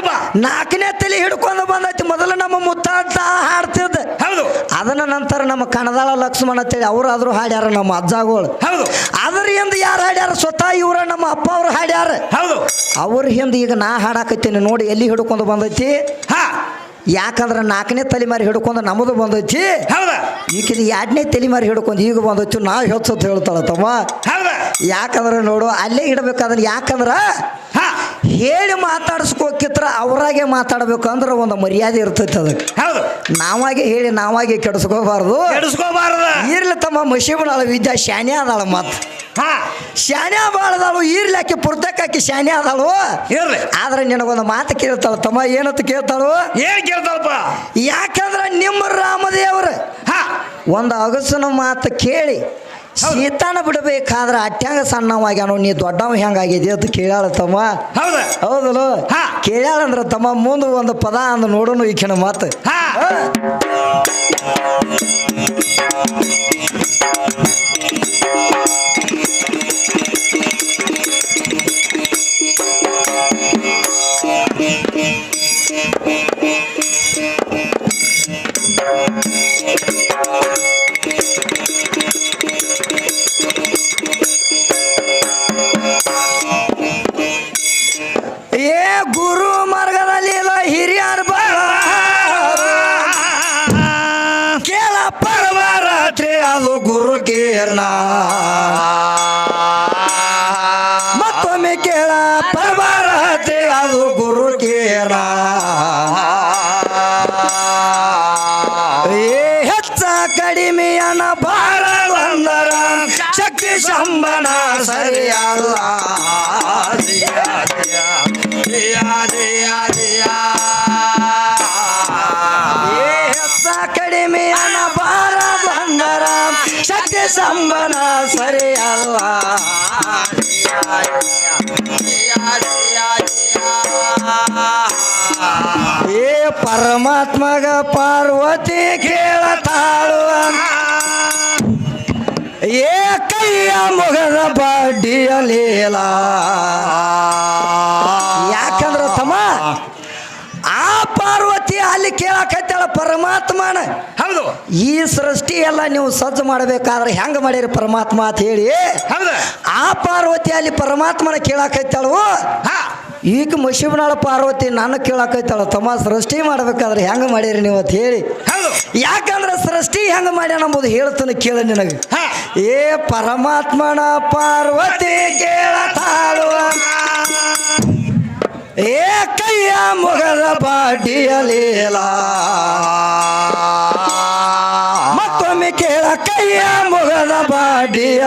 ಬಾ. ನಾಲ್ಕನೇ ತಲೆ ಹಿಡ್ಕೊಂಡು ಬಂದೈತಿ. ಮೊದಲು ನಮ್ಮ ಮುತ್ತಾಟ ಹಾಡ್ತಿದ್ದ. ಹೌದು. ಅದನ್ನ ನಂತರ ನಮ್ಮ ಕಣದಾಳ ಲಕ್ಷ್ಮಣ ಅಂತೇಳಿ ಅವ್ರಾದ್ರೂ ಹಾಡ್ಯಾರ ನಮ್ಮ ಅಜ್ಜಾಗೋಳು. ಹೌದು. ಅದ್ರ ಹಿಂದೆ ಯಾರು ಹಾಡ್ಯಾರ? ಸ್ವತಃ ಇವ್ರ ನಮ್ಮ ಅಪ್ಪ ಅವ್ರು ಹಾಡ್ಯಾರ. ಹೌದು. ಅವ್ರ ಹಿಂದೆ ಈಗ ನಾ ಹಾಡಾಕತ್ತೀನಿ. ನೋಡಿ ಎಲ್ಲಿ ಹಿಡ್ಕೊಂಡು ಬಂದೈತಿ? ಹಾ. ಯಾಕಂದ್ರೆ ನಾಲ್ಕನೇ ತಲೆಮಾರಿ ಹಿಡ್ಕೊಂಡು ನಮ್ಮದು ಬಂದೈತಿ. ಹೌದಾ? ಈಕಿದ ಎರಡನೇ ತಲೆಮಾರಿ ಹಿಡ್ಕೊಂಡು ಈಗ ಬಂದೈತಿ ನಾ ಹೆಚ್ಚತ್ ಹೇಳ್ತಾಳ ತಮ್ಮ ಹೌದ? ಯಾಕಂದ್ರೆ ನೋಡು ಅಲ್ಲೇ ಇಡಬೇಕಾದ್ರೆ ಯಾಕಂದ್ರೆ ಹೇಳಿ ಮಾತಾಡಿಸ್ಕೋಕಿತ್ರ ಅವರಾಗೆ ಮಾತಾಡ್ಬೇಕು ಅಂದ್ರೆ ಒಂದು ಮರ್ಯಾದೆ ಇರ್ತೈತಿ ಅದಕ್ಕೆ. ಹೌದು. ನಾವಾಗೆ ಹೇಳಿ ನಾವಾಗೆ ಕೆಡಿಸ್ಕೋಬಾರ್ದು. ಕೆಡಿಸ್ಕೋಬಾರ್ದು. ಇರ್ಲಿ ತಮ್ಮ ಮಶೀಬನಾಳ ವಿದ್ಯಾ ಶಾನೆ ಅದಾಳ ಮತ್ ಹಾ. ಶಾನ್ಯ ಬಾಳದಾಳು ಈರ್ಲಾಕಿ ಪುರ್ತಕ್ಕಾಕಿ ಪುರ್ತಕಾಕಿ ಶಾನ್ಯ ಅದಾಳು ಇರ್ಲಿ. ಆದ್ರೆ ನಿನಗೊಂದು ಮಾತು ಕೇಳ್ತಾಳ ತಮ್ಮ ಏನಂತ ಕೇಳ್ತಾಳು? ಏನ್ ಕೇಳ್ತಾಳಪ್ಪ? ಯಾಕಂದ್ರೆ ನಿಮ್ಮ ರಾಮದೇವ್ರ ಹಾ. ಒಂದು ಅಗಸನ ಮಾತು ಕೇಳಿ ಸೀತಾನ ಬಿಡಬೇಕಾದ್ರೆ ಅಟ್ಯಾಂಗ ಸಣ್ಣವಾಗ್ಯಾನು ನೀ ದೊಡ್ಡವ ಹೆಂಗಾಗಿದೆ ಅಂತ ಕೇಳ್ಯಾಳ ತಮ್ಮ. ಹೌದ. ಹೌದಲ್ಲ? ತಮ್ಮ ಮುಂದೆ ಒಂದು ಪದ ಅಂದ್ ನೋಡೋನು ಈಕಿನ ಮಾತು. ಹಾ. ಕೀರ್ಣ ಮತ್ತೊಮ್ಮೆ ಕೇಳ ಪರಬಾರ ಅದು ಗುರು ಕೇರನಾ. ಏ, ಹೆಚ್ಚ ಕಡಿಮೆಯನ ಬಾಳ ಬಂದರ, ಶಕ್ತಿ ಸಂಬನ ಸರಿಯಲ್ಲ. ಸಂಬನ ಸರಿಯಲ್ಲ. ಏ ಪರಮಾತ್ಮಗ ಪಾರ್ವತಿ ಕೇಳತಾಳು ಏ ಕೈಯ ಮುಗದ ಬಡ್ಡಿಯ ಅಲ್ಲಿ ಕೇಳಕತ್ತಾಳ ಪರಮಾತ್ಮನ. ಹೌದು. ಈ ಸೃಷ್ಟಿ ಎಲ್ಲ ನೀವು ಸಜ್ಜು ಮಾಡಬೇಕಾದ್ರೆ ಹೆಂಗ ಮಾಡಿರಿ ಪರಮಾತ್ಮ ಅಂತ ಹೇಳಿ? ಹೌದು. ಆ ಪಾರ್ವತಿ ಅಲ್ಲಿ ಪರಮಾತ್ಮನ ಕೇಳಕತ್ತಾಳು. ಈಗ ಮಶಿಬನಾಳ ಪಾರ್ವತಿ ನಾನು ಕೇಳಕತ್ತಾಳ. ತಮ್ಮ ಸೃಷ್ಟಿ ಮಾಡ್ಬೇಕಾದ್ರೆ ಹೆಂಗ ಮಾಡಿರಿ ನೀವು ಅಂತ ಹೇಳಿ. ಹೌದು. ಯಾಕಂದ್ರೆ ಸೃಷ್ಟಿ ಹೆಂಗ ಮಾಡ್ಯಾನ ಅಂಬುದು ಹೇಳ್ತಾನೆ ಕೇಳ ನಿನಗೆ. ಏ ಪರಮಾತ್ಮನ ಪಾರ್ವತಿ ಕೇಳತಾಳು ಏ ಕೈಯ ಮುಗದ ಬಾಡಿಯ ಲೀಲ ಮತ್ತೊಮ್ಮೆ ಕೇಳ, ಕೈಯ ಮುಗದ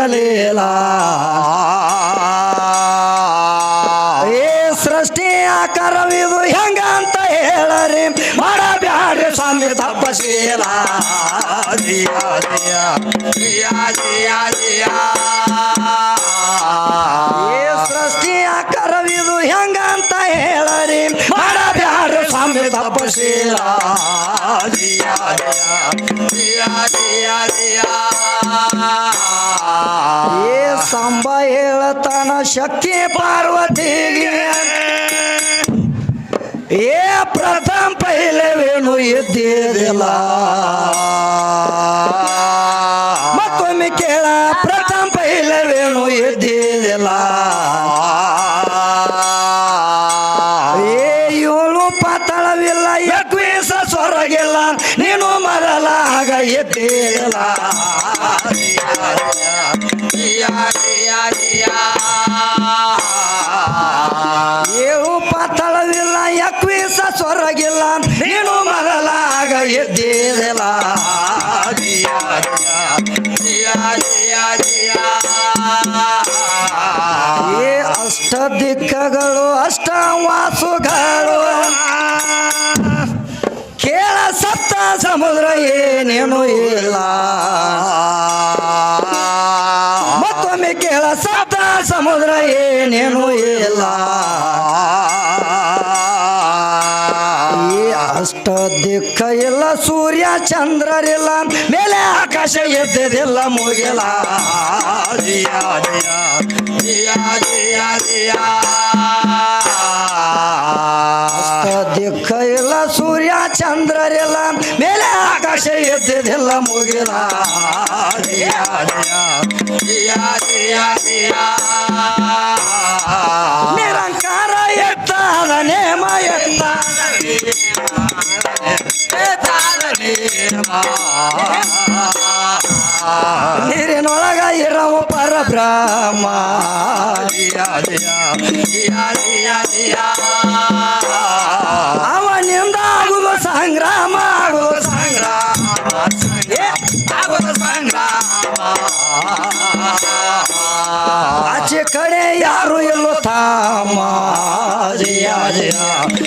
ಲೀಲ ಏ ಸೃಷ್ಟಿ ಆಕಾರವಿದು ಹೆಂಗ ಅಂತ ಹೇಳರಿ. ಮಾಡಬ್ಯಾಡ್ರಿ ಸ್ವಾಮಿ ತಪಶೀಲ ಏ ಸ್ವಾಮಿ ಜಿಯಾ ಏ ಸಂಬ ಹೇಳತನ ಶಕ್ತಿ ಪಾರ್ವತಿಗೆ. ಏ ಪ್ರಥಮ ಪೈಲವೇನು ಇದ್ದಿದ್ದಿಲ್ಲ ಆಗ ಎದ್ದಿಲ್ಲ ಏಳು ಏನೇನು ಇಲ್ಲ. ಮತ್ತೊಮ್ಮೆ ಕೇಳ, ಸಪ್ತ ಸಮುದ್ರ ಏನೇನು ಇಲ್ಲ. ಅಷ್ಟ ದಿಕ್ಕ ಇಲ್ಲ, ಸೂರ್ಯ ಚಂದ್ರರಿಲ್ಲ, ಮೇಲೆ ಆಕಾಶ ಎದ್ದದಿಲ್ಲ ಮುಗಿಲ ಅಷ್ಟ ದಿಕ್ಕ ಇಲ್ಲ, ಸೂರ್ಯ ಚಂದ್ರರಿಲ್ಲ, ಮೇಲೆ ಆಕಾಶ ಎದ್ದದಿಲ್ಲ ಮುಗಿಲ ನಿರಂಕಾರ ಎತ್ತಾದ ನೇಮ ಯಾ ನೀರಿನೊಳಗ ಯಾ ಪರಬ್ರಹ್ಮ. ಇಲ್ಲೋ ತಾಮ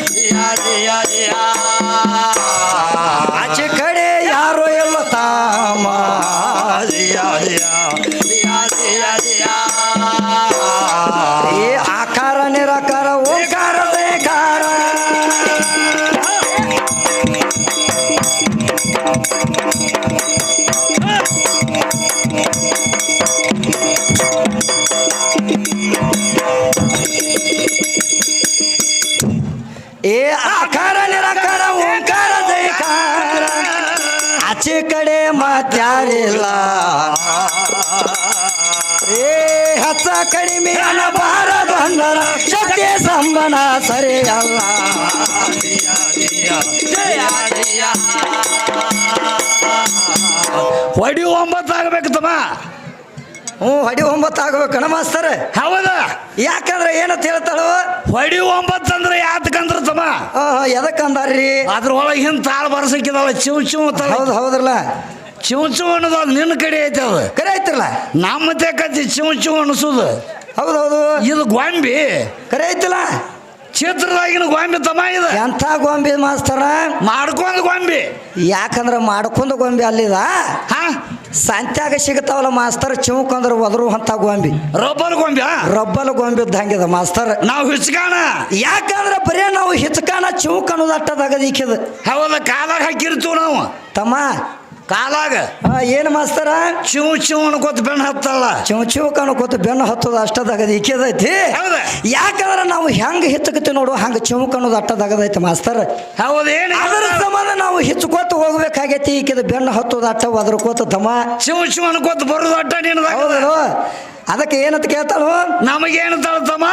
ಕಡೆ ಏ ಹಚ್ಚ ಕಡಿಮೆ ಅನ್ನಬಾರದು ಅಂದರ ಶಕ್ತಿ ಸಂಬನ ಸರಿಯಲ್ಲ. ಹೊಡಿ ಒಂಬತ್ತು ಆಗ್ಬೇಕು ತಮ್ಮ. ಹ್ಞೂ ಹೊಡಿ ಒಂಬತ್ತು ಆಗ್ಬೇಕು. ಮಾಸ್ತರ ಹೌದ? ಯಾಕಂದ್ರೆ ಏನಂತ ಹೇಳ್ತಾಳು ಹೊಡಿ ಒಂಬತ್ತು ಅಂದ್ರೆ ಯಾತಕಂದ್ರ ತಮ್ಮ? ಎದಕ್ಕೆ ಅಂದಾರ್ರಿ? ಅದ್ರೊಳಗೆ ಹಿಂದ್ ತಾಳ ಬರ್ಸಕ್ಕಿದಾವ ಚಿವ್ ಚಿವ್ ಹೌದು ಹೌದ್ರಲ್ಲ. ಚಿವ್ ಚಿವ್ ಅನ್ನೋದು ನಿನ್ನ ಕಡೆ ಐತೆ ಅದು. ಕರೆ ಐತಿರಲ್ಲ ನಮ್ಮ ಕತ್ತಿ ಚಿವ್ ಚಿವ್ ಅನಿಸೋದು ಹೌದೌದು. ಇದು ಗೊಂಬಿ. ಕರೆ ಐತಿಲ್ಲ? ಚಿತ್ರದಾಗಿನ ಗೊಂಬೆ ತಮ್ಮ ಇದು. ಎಂಥ ಗೊಂಬೆ ಮಾಸ್ತರ? ಮಾಡ್ಕೊಂದ ಗೊಂಬೆ. ಯಾಕಂದ್ರೆ ಮಾಡ್ಕೊಂಡ ಗೊಂಬೆ ಅಲ್ಲಿದ? ಹಾ? ಸಂತ್ಯಾಗ ಸಿಗತಾವಲ್ಲ ಮಾಸ್ತರ್ ಚಿವುಕಂದ್ರ ಒದರು ಅಂತ ಗೊಂಬೆ. ರಬ್ಬಲ್ ಗೊಂಬೆ. ರಬ್ಬಲ್ ಗೊಂಬೆ ಇದ್ದಂಗಿದೆ ಮಾಸ್ತರ್. ನಾವು ಹಿಚ್ಕಾಣ. ಯಾಕಂದ್ರೆ ಬರೇ ನಾವು ಹಿಚ್ಕಾಣ ಚಿವುಕ್ ಅನ್ನೋದು ಅಟ್ಟದಾಗದೀಕಿದ. ಹೌದ ಕಾಲಾಗ ಹಾಕಿರ್ತೀವಿ ನಾವು. ತಮ್ಮ ಕಾಲಾಗ. ಆ, ಏನು ಮಾಸ್ತರ? ಚಿವ್ ಚಿವ್ ಅನ್ಕೋತ ಬೆಣ್ಣ ಹತ್ತಲ್ಲ. ಚಿವ್ ಚೂ ಕಾಣಕೋತ ಬೆನ್ನು ಹತ್ತದ ಅಷ್ಟದಾಗದ ಇಕ್ಕಿದೈತಿ ಹೌದ. ಯಾಕಂದ್ರೆ ನಾವು ಹೆಂಗ್ ಹಿತ್ತಕತಿ ನೋಡು ಹಂಗ ಚೂ ಅನ್ನೋದು ಅಟ್ಟದಾಗದೈತಿ ಮಾಸ್ತರ್. ಹೌದೇನು ಅದರ ಸಂಬಂಧ ನಾವು ಹಿಚ್ಕೋತ ಹೋಗ್ಬೇಕಾಗೈತಿ ಈಕಿದ ಬೆನ್ನು ಹತ್ತೋದು ಅಟ್ಟ ಒದರ್ಕೋತ ತಮ್ಮ ಚಿವ್ ಚಿವ್ ಅನ್ಕೋತ ಬರೋದು ಅಟ್ಟ ಹೌದು. ಅದಕ್ಕೆ ಏನಂತ ಕೇಳ್ತಾಳು? ನಮಗೇನು ತಳ್ತಮ್ಮ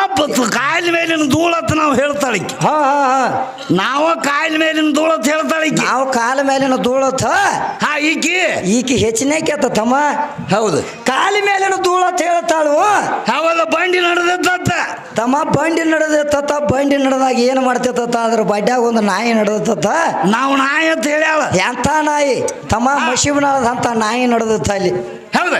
ಕಾಯಿಲ್ ಮೇಲಿನ ಧೂಳತ್ ನಾವು ಹೇಳ್ತಾಳೆ. ಹಾ ಹಾ ಹಾ. ನಾವು ಕಾಯಿಲೆ ಮೇಲಿನ ಧೂಳತ್ ಹೇಳ್ತಾಳೆ. ನಾವು ಕಾಲ ಮೇಲಿನ ಧೂಳತ್ ಹಾ ಈಕಿ. ಈಕಿ ಹೆಚ್ಚನೇ ಕೇತ ತಮ್ಮ. ಹೌದು. ಕಾಲ ಮೇಲಿನ ಧೂಳತ್ ಹೇಳ್ತಾಳು. ಹೌದ ಬಂಡಿ ನಡೆದಿತ್ತ ತಮ್ಮ ಬಂಡಿ ನಡೆದಿತ್ತ ಬಂಡಿ ನಡೆದಾಗ ಏನು ಮಾಡ್ತಿತ್ತ ಅದ್ರ ಬಡ್ಯಾಗ ಒಂದು ನಾಯಿ ನಡೆದಿತ್ತ ನಾವು ನಾಯಿ ಅಂತ ಹೇಳ್ಯಾಳ. ಎಂತ ನಾಯಿ? ತಮ್ಮ ಮಶಿಬನಾಳದಂತ ನಾಯಿ ನಡೆದಿತ್ತ ಅಲ್ಲಿ. ಹೌದ.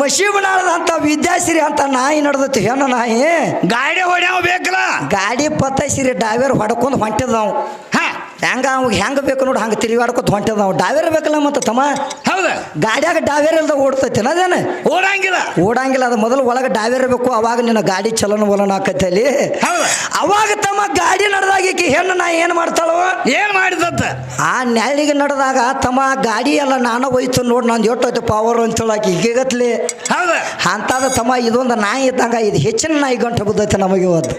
ಮಶಿಬನಾಳದಂತ ವಿದ್ಯಾಸಿರಿ ಅಂತ ನಾಯಿ ನಡೆದತಿ. ಹೆಣ್ಣು ನಾಯಿ? ಗಾಡಿ ಹೊಡ್ಯಾವ ಬೇಕಲ್ಲ? ಗಾಡಿ ಪತ್ತಸಿರಿ ಡ್ರೈವರ್ ಹೊಡ್ಕೊಂಡು ಹೊಂಟಿದ್ ನಾವು ಹಾ ಹೆಂಗ ಅವಾಗ ಹೆಂಗೆ ಬೇಕು ನೋಡಿ ಹಂಗೆ ತಿರುಗಾಡ್ಕೊತ ಹೊಂಟಿದ ನಾವು ಡಾವೇರ್ ಬೇಕಲ್ಲ ಮತ್ತೆ ತಮ್ಮ? ಹೌದಾ? ಗಾಡಿಯಾಗ ಡಾವೇರ್ ಇಲ್ದ ಓಡ್ತೈತಿ ಅದೇನು? ಓಡಂಗಿಲ್ಲ. ಓಡಂಗಿಲ್ಲ ಅದು ಮೊದಲು ಒಳಗೆ ಡಾವೇರ್ ಬೇಕು ಅವಾಗ ನಿನ್ನ ಗಾಡಿ ಚಲನ ವಲನ ಆಕೈತೆ ಅಲ್ಲಿ. ಅವಾಗ ತಮ್ಮ ಗಾಡಿ ನಡೆದಾಗ ಈಕಿ ಹೆಣ್ಣು ನಾ ಏನು ಮಾಡ್ತಾಳೋ? ಏನು ಮಾಡಿದತ್ತ? ಆ ನೆಳ್ಳಿಗೆ ನಡೆದಾಗ ತಮ್ಮ ಗಾಡಿ ಎಲ್ಲ ನಾನು ಹೋಯ್ತು ನೋಡಿ ನಾನು ಎಷ್ಟೋಯ್ತು ಪವರ್ ಅಂತ ಆಕಿ ಈಗತ್ಲಿ ಹೌದ? ಅಂತಾದ ತಮ್ಮ ಇದೊಂದು ನಾಯಿ ಇದ್ದಂಗ ಇದು ಹೆಚ್ಚಿನ ನಾಯಿ ಗಂಟು ಬಿದ್ದೈತೆ ನಮಗೆ ಇವತ್ತು.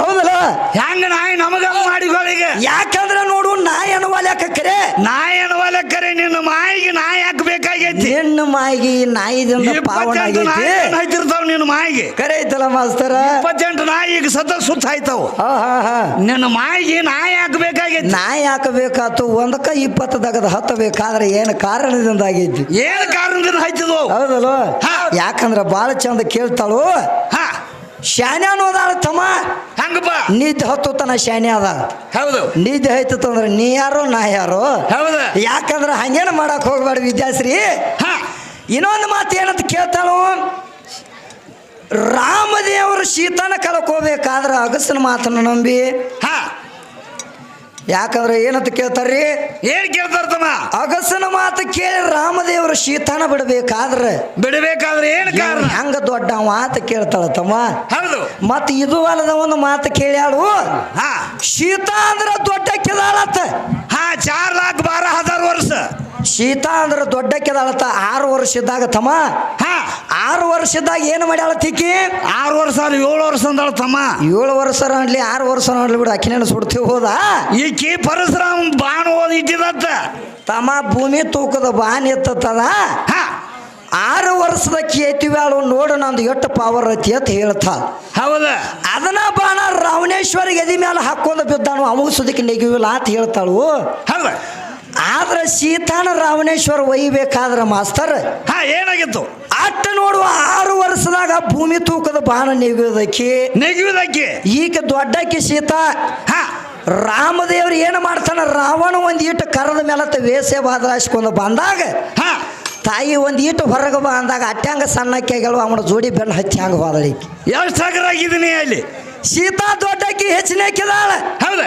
ಹೌದಲ್ಲ? ಹೆಂಗ ನಾಯಿ ನಮಗೆ ಮಾಡಿಗಳಿಗೆ ಯಾಕಂದ್ರೆ ನೋಡು ನಾಯಿ ಅನ್ನುವಲ್ಯಾಕ ಕರೆ ನಾಯಿ ಕರೆ ನಿನ್ನ ಮಾಯಿಗೆ ನಾಯಿ ಹಾಕ್ಬೇಕಾಗೈತಿ. ಹೆಣ್ಣು ಮಾಯಿಗೆ ಈ ನಾಯಿದಿಂದ ಪಾವನ ಇಪ್ಪತ್ತೆಂಟು ನಾಯಿ ಆಗೈತಿ. ಹಾಯ್ತಿರ್ತಾವ ನಿನ್ನ ಮಾಯಿಗೆ. ಕರೆ ಐತಲ್ಲ ಮಾಸ್ತರ? ಇಪ್ಪತ್ತೆಂಟು ನಾಯಿಗೆ ಸತ ಸುತ್ತ ಆಯ್ತಾವ ಹಾ ಹಾ ಹಾ. ನಿನ್ನ ಮಾಯಿಗೆ ನಾಯಿ ಹಾಕ್ಬೇಕಾಗೈತಿ. ನಾಯಿ ಹಾಕಬೇಕಾತು ಒಂದಕ್ಕ ಇಪ್ಪತ್ತು ದಗದ ಹತ್ತಬೇಕಾದ್ರೆ ಏನು ಕಾರಣದಿಂದ ಆಗೈತಿ ಏನು ಕಾರಣದಿಂದ ಹಾಯ್ತಿದ್ವು ಹೌದಲ್ವ. ಯಾಕಂದ್ರೆ ಭಾಳ ಚಂದ ಕೇಳ್ತಾಳು? ಹಾ. ಶಾನ್ಯ ಅದಾರ ತಮ್ಮ. ಹಂಗಪ್ಪ. ನಿದ್ದೆ ಹತ್ತು ತನ ಶಾನ್ಯ ಅದ. ಹೌದು. ನಿದ್ದೆ ಹೈತು ಅಂದ್ರೆ ನೀ ಯಾರು ನಾ ಯಾರು. ಹೌದು. ಯಾಕಂದ್ರೆ ಹಂಗೇನು ಮಾಡಕ್ ಹೋಗ್ಬೇಡ ವಿದ್ಯಾಶ್ರೀ. ಹಾ. ಇನ್ನೊಂದು ಮಾತು ಏನಂತ ಕೇಳ್ತಾಳು ರಾಮದೇವರು ಸೀತಾನ ಕಳ್ಕೋಬೇಕಾದ್ರೆ ಅಗಸನ ಮಾತನ್ನು ನಂಬಿ. ಹಾ. ಯಾಕಂದ್ರೆ ಏನಂತ ಕೇಳ್ತಾರ್ರಿ? ಏನ್ ಕೇಳ್ತಾರ ತಮ್ಮ? ಅಗಸನ ಮಾತು ಕೇಳಿ ರಾಮದೇವರು ಶೀತಾನ ಬಿಡಬೇಕಾದ್ರೆ. ಬಿಡಬೇಕಾದ್ರೆ ಏನ್ ಕಾರಣ? ಹೆಂಗ ದೊಡ್ಡ ಮಾತು ಕೇಳ್ತಾಳ ತಮ್ಮ? ಹೌದು. ಮತ್ತೆ ಇದು ಅಲ್ಲದ ಒಂದು ಮಾತು ಕೇಳ್ಯಾಳು. ಶೀತ ಅಂದ್ರ ದೊಡ್ಡ ಕೆದಾಳತ್ತ ಹಾ ಚಾರ್ ಲಾಖ ಬಾರ ಹಜಾರ್ ವರ್ಷ ಸೀತಾ ಅಂದ್ರೆ ದೊಡ್ಡ ಕೆದಾಳತ್ತ ಆರು ವರ್ಷ ಇದ್ದಾಗ ತಮ್ಮ? ಹಾ ಆರು ಇದ್ದಾಗ ಏನು ಮಾಡ್ಯಾಳ ತಿಕ್ಕಿ ಆರು ವರ್ಷ ಅಲ್ಲ ಏಳು ವರ್ಷ ಅಂದಳ ತಮ್ಮ. ಏಳು ವರ್ಷ ಅನ್ಲಿ ಆರು ವರ್ಷ ಅನ್ಲಿ ಬಿಡು ಅಕ್ಕಿನ ಸುಡ್ತೀವಿ ಹೋದ? ಈಕಿ ಪರಶುರಾಮ್ ಬಾಣ ಓದ್ ಇಟ್ಟಿದತ್ತ ತಮ್ಮ ಭೂಮಿ ತೂಕದ ಬಾನ್ ಎತ್ತದ ಹಾ. ಆರು ವರ್ಷದ ಕೇತಿವ್ಯಾಳು ನೋಡು ನಂದು ಎಷ್ಟು ಪವರ್ ಐತಿ ಅಂತ ಹೇಳ್ತಾ. ಹೌದ. ಅದನ್ನ ಬಾಣ ರಾವಣೇಶ್ವರ ಎದಿ ಮೇಲೆ ಹಾಕೊಂಡು ಬಿದ್ದಾನು ಅವಾಗ ಸುದಕ್ಕೆ ನೆಗೆವಿಲ್ಲ ಅಂತ ಹೇಳ್ತಾಳು. ಹೌದ. ಆದ್ರೆ ಸೀತಾನ ರಾವಣೇಶ್ವರ ಒಯ್ಬೇಕಾದ್ರ ಮಾಸ್ತರ್ ಹಾ ಏನಾಗಿತ್ತು? ಅಟ್ಟ ನೋಡುವ ಆರು ವರ್ಷದಾಗ ಭೂಮಿ ತೂಕದ ಬಾಣ ನೆಗೆಯೋದಕ್ಕೆ ನೆಗೆಯುವುದಕ್ಕೆ? ಈಗ ದೊಡ್ಡಕ್ಕೆ ಸೀತಾ ಹಾ. ರಾಮದೇವ್ರು ಏನು ಮಾಡ್ತಾನ ರಾವಣ ಒಂದು ಈಟು ಕರದ ಮೇಲತ್ತ ವೇಸೆ ಬಾದ್ರಾಸ್ಕೊಂಡು ಬಂದಾಗ ಹಾ. ತಾಯಿ ಒಂದು ಈಟು ಹೊರಗೆ ಬಂದಾಗ ಅಟ್ಟಂಗ ಸಣ್ಣಕ್ಕೆ ಆಗ್ಯಾಳು ಅವನ ಜೋಡಿ ಬೆನ್ನು ಹಚ್ಚಿ ಹಂಗೆ ಹೋದಳಿಕೆ. ಎಷ್ಟು ಆಗಿದ್ದೀನಿ ಅಲ್ಲಿ? ಸೀತಾ ದೊಡ್ಡಕ್ಕಿ ಹೆಚ್ಚಿನಕ್ಕಿದಾಳ ಹೌದ?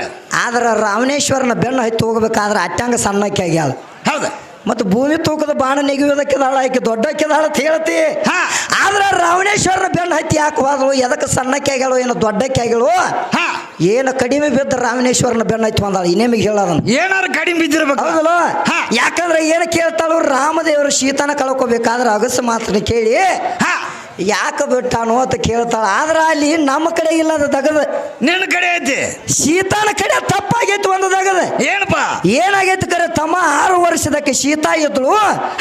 ಆದ್ರೆ ರಾವಣೇಶ್ವರನ ಬೆನ್ನು ಹತ್ತಿ ಹೋಗ್ಬೇಕಾದ್ರೆ ಅಟ್ಟಂಗ ಸಣ್ಣಕ್ಕೆ ಆಗ್ಯಾಳ. ಹೌದು? ಮತ್ತು ಭೂಮಿ ತೂಕದ ಬಾಣ ನೆಗೆಯೋದಕ್ಕಿದಾಳ ಆಕೆ ದೊಡ್ಡಕ್ಕಿದಾಳ ಅಂತ ಹೇಳ್ತಿ. ಹಾ. ಆದ್ರೆ ರಾವಣೇಶ್ವರನ ಬೆನ್ನು ಹತ್ತಿ ಯಾಕೆ ಹೋದಳು ಎದಕ್ಕೆ ಸಣ್ಣಕ್ಕೆ ಆಗ್ಯಾಳು ಏನು ದೊಡ್ಡಕ್ಕೆ ಆಗ್ಯಾಳು? ಹಾ. ಏನು ಕಡಿಮೆ ಬಿದ್ದ ರಾಮನೇಶ್ವರನ ಬೆನ್ನ ಹತ್ತಿ ಬಂದಾಳ. ಇನ್ನೇಮಿಗೆ ಹೇಳೋದನ್ನ ಏನಾರು ಕಡಿಮೆ ಬಿದ್ದಿರ್ಬೇಕು. ಹೌದಲ್ಲ. ಯಾಕಂದ್ರೆ ಏನು ಕೇಳ್ತಾಳು ರಾಮದೇವರು ಸೀತಾನ ಕಳ್ಕೋಬೇಕಾದ್ರೆ ಅಗಸ ಮಾತ್ರ ಕೇಳಿ ಹಾ. ಯಾಕೆ ಬಿಟ್ಟಾನು ಅಂತ ಕೇಳ್ತಾಳ. ಆದ್ರೆ ಅಲ್ಲಿ ನಮ್ಮ ಕಡೆ ಇಲ್ಲ ಇಲ್ಲದ ದಗದ ನಿನ್ನ ಕಡೆ ಐತಿ? ಸೀತಾನ ಕಡೆ ತಪ್ಪಾಗೈತಿ ಒಂದು ತಗದ. ಏನಪ್ಪ? ಏನಾಗೈತಿ ಕರೆ ತಮ್ಮ ಆರು ವರ್ಷದಕ್ಕೆ ಸೀತಾ ಇದ್ಳು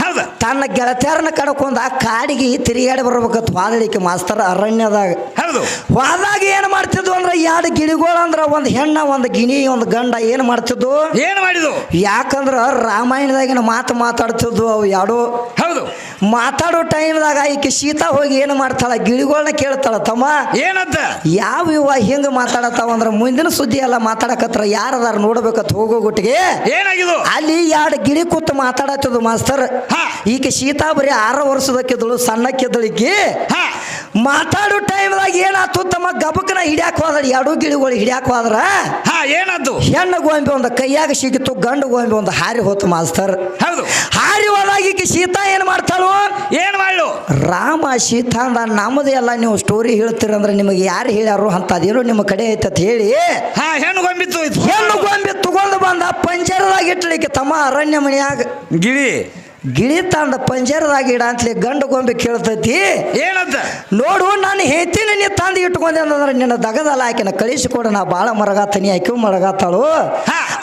ಹೌದ. ತನ್ನ ಗೆಳತಿಯರನ್ನ ಕಡ್ಕೊಂಡ ಕಾಡಿಗೆ ತಿರುಗಾಡಿ ಬರ್ಬೇಕತ್ ವಾದಳಿಕೆ ಮಾಸ್ತರ ಅರಣ್ಯದಾಗ. ಹೌದು. ವಾದಾಗ ಏನು ಮಾಡ್ತಿದ್ವು ಅಂದ್ರೆ ಎರಡು ಗಿಳಿಗಳು ಅಂದ್ರೆ ಒಂದು ಹೆಣ್ಣ ಒಂದು ಗಿಣಿ ಒಂದು ಗಂಡ ಏನು ಮಾಡ್ತಿದ್ವು? ಏನ್ ಮಾಡಿದ್ವು? ಯಾಕಂದ್ರೆ ರಾಮಾಯಣದಾಗಿನ ಮಾತು ಮಾತಾಡ್ತಿದ್ವು ಅವು ಎರಡು ಹೌದು. ಮಾತಾಡೋ ಟೈಮ್ದಾಗ ಈಕೆ ಸೀತಾ ಹೋಗಿ ಏನು ಮಾಡ್ತಾಳ? ಗಿಳಿಗಳನ್ನ ಕೇಳ್ತಾಳ ತಮ್ಮ. ಏನಂತ? ಯಾವ ಇವ ಹಿಂಗ ಮಾತಾಡತಾವ ಅಂದ್ರ ಮುಂದಿನ ಸುದ್ದಿ ಎಲ್ಲ ಮಾತಾಡಕತ್ರ ಯಾರದಾರ ನೋಡ್ಬೇಕತ್ ಹೋಗೋ ಗುಟ್ಟಿಗೆ? ಏನಾಗಿದು ಅಲ್ಲಿ ಎರಡು ಗಿಳಿ ಕೂತು ಮಾತಾಡತ್ತದು ಮಾಸ್ತರ್. ಈಗ ಈಕೆ ಸೀತಾ ಬರೀ ಆರು ವರ್ಷದಕ್ಕಿದ್ದಳು ಸಣ್ಣಕ್ಕಿದ್ದಳಿಗೆ ಮಾತಾಡೋ ಟೈಮ್ದಾಗ ಏನಾತು? ತಮ್ಮ ಗಬಕನ ಹಿಡ್ಯಾಕ ಹೋದ್ರ ಎರಡು ಗಿಳಿಗಳು ಹಿಡ್ಯಾಕ ಹೋದ್ರ? ಹಾ ಏನಾಯ್ತು ಹೆಣ್ಣು ಗೋಂಬಿ ಒಂದು ಕೈಯಾಗ ಸಿಗಿತ್ತು ಗಂಡು ಗೋಂಬಿ ಒಂದು ಹಾರಿ ಹೋತು ಮಾಸ್ತರ್. ಹೌದು. ಹಾರಿ ಹೋದಾಗ ಈಕೆ ಸೀತಾ ಏನು ಮಾಡ್ತಾಳು? ಏನ್ ಮಾಡು ರಾಮ ಸೀತಾ ಅಂದ ನಮ್ಮದು ಎಲ್ಲ ನೀವು ಸ್ಟೋರಿ ಹೇಳ್ತೀರಂದ್ರೆ ನಿಮಗೆ ಯಾರು ಹೇಳ್ಯಾರು ಅಂತ ಅದೇನೋ ನಿಮ್ಮ ಕಡೆ ಐತತ್ ಹೇಳಿ. ಹಾ ಹೆಣ್ಣು ಗೊಂಬಿತ್ತು ಇದು. ಹೆಣ್ಣು ಗೊಂಬೆ ತಗೊಂಡು ಬಂದ ಪಂಜರದಾಗ ಇಟ್ಲಿಕ್ಕೆ ತಮ್ಮ ಅರಣ್ಯ ಮನೆಯಾಗ. ಗಿಳಿ ಗಿಳಿ ತಂದ ಪಂಜರದಾಗ ಇಡ ಅಂತಲೇ ಗಂಡು ಗೊಂಬೆ ಕೇಳ್ತೈತಿ. ಏನಂತ? ನೋಡು ನಾನು ಹೇಳ್ತೀನಿ ನೀ ತಂದು ಇಟ್ಕೊಂಡೆ ಅಂದ್ರೆ ನಿನ್ನ ದಗದಲ್ಲ ಆಕಿನ ಕಳಿಸಿಕೊಡು ನಾ ಭಾಳ ಮರಗಾತನಿ ಆಕೆ ಮರಗಾತಾಳು.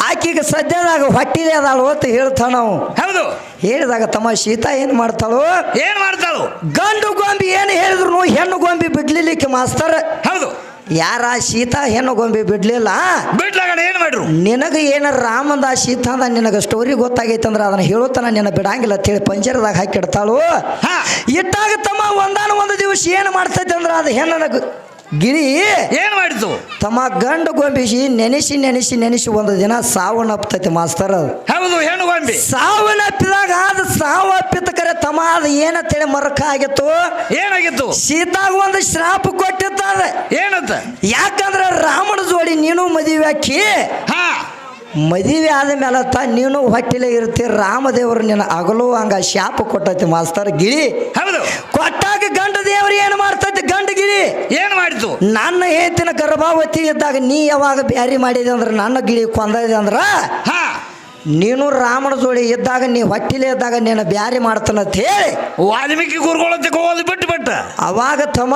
ಆಕಿಗೆ ಸದ್ಯದಾಗ ಹೊಟ್ಟಿದೆ ಅದಾಳು ಅಂತ ಹೇಳ್ತಾವ ನಾವು. ಹೌದು. ಹೇಳಿದಾಗ ತಮ್ಮ ಸೀತಾ ಏನು ಮಾಡ್ತಾಳು? ಏನ್ ಮಾಡ್ತಾಳು? ಗಂಡು ಗೊಂಬಿ ಏನು ಹೇಳಿದ್ರು ಹೆಣ್ಣು ಗೊಂಬಿ ಬಿಡ್ಲಿಕ್ಕೆ ಮಾಸ್ತರ್. ಹೌದು. ಯಾರ ಸೀತಾ ಹೆಣ್ಣು ಗೊಂಬೆ ಬಿಡ್ಲಿಲ್ಲ? ಬಿಡ್ಲಾಗಣ ಏನು ಮಾಡ್ರು? ನಿನಗೆ ಏನ ರಾಮಂದ ಸೀತಾಂದ ನಿನಗೆ ಸ್ಟೋರಿ ಗೊತ್ತಾಗೈತೆ ಅಂದ್ರೆ ಅದನ್ನ ಹೇಳುತ್ತಾನ ನಿನ್ನ ಬಿಡಂಗಿಲ್ಲ ಅಂತೇಳಿ ಪಂಜರದಾಗ ಹಾಕಿಡ್ತಾಳು ಹಾ. ಇಟ್ಟಾಗ ತಮ್ಮ ಒಂದಾನ ಒಂದು ದಿವಸ ಏನು ಮಾಡ್ತೈತೆ ಅಂದ್ರೆ ಅದು ಹೆಣ್ಣು ಗಿಳಿ ಏನ್ ಮಾಡಿತು ತಮ್ಮ ಗಂಡು ಗೊಂಬಿಸಿ ನೆನೆಸಿ ನೆನೆಸಿ ನೆನೆಸಿ ಒಂದು ದಿನ ಸಾವನ್ನಪ್ಪತೈತಿ ಮಾಸ್ತರ್. ಅದು ಹೌದು ಹೆಣ್ಣು ಗೊಂಬಿ. ಸಾವನ್ನಪ್ಪಿದಾಗ ಅದು ಸಾವಪ್ಪಿತ ಕರೆ ತಮ್ಮ ಅದು ಏನಂತೇಳಿ ಮರಕ ಆಗಿತ್ತು? ಏನಾಗಿತ್ತು? ಸೀತಾಗ ಒಂದು ಶ್ರಾಪ ಕೊಟ್ಟಿರ್ತದ ಏನಂತ? ಯಾಕಂದ್ರೆ ರಾಮನ ಜೋಡಿ ನೀನು ಮದುವೆ ಹಾಕಿ ಹಾ. ಮದುವೆ ಆದ ಮೇಲೆ ತ ನೀನು ಹೊಟ್ಟಿಲೆ ಇರ್ತಿ ರಾಮದೇವರು ನಿನ್ನ ಅಗಲು ಹಂಗ ಶಾಪ ಕೊಟ್ಟೈತಿ ಮಾಸ್ತರ್ ಗಿಳಿ. ಹೌದು. ಕೊಟ್ಟಾಗ ಗಂಡ ದೇವರು ಏನು ಮಾಡ್ತೈತಿ ಗಂಡ ಗಿಳಿ? ಏನು ಮಾಡಿತು ನನ್ನ ಹೆತ್ತಿನ ಗರ್ಭಾವತಿ ಇದ್ದಾಗ ನೀ ಯಾವಾಗ ಬ್ಯಾರಿ ಮಾಡಿದೆ ಅಂದ್ರೆ ನನ್ನ ಗಿಳಿ ಕೊಂದೈದೆ ಅಂದ್ರ? ಹಾ. ನೀನು ರಾಮನ ಜೋಡಿ ಇದ್ದಾಗ ನೀ ಹೊಟ್ಟಿಲೆ ಇದ್ದಾಗ ನೀನು ಬ್ಯಾರಿ ಮಾಡ್ತಾನಂತ ಹೇಳಿ. ವಾಲ್ಮೀಕಿ ಗುರುಗಳಂತ ಹೋಗಿ ಬಿಟ್ಟು ಬಿಟ್ಟ ಅವಾಗ ತಮ್ಮ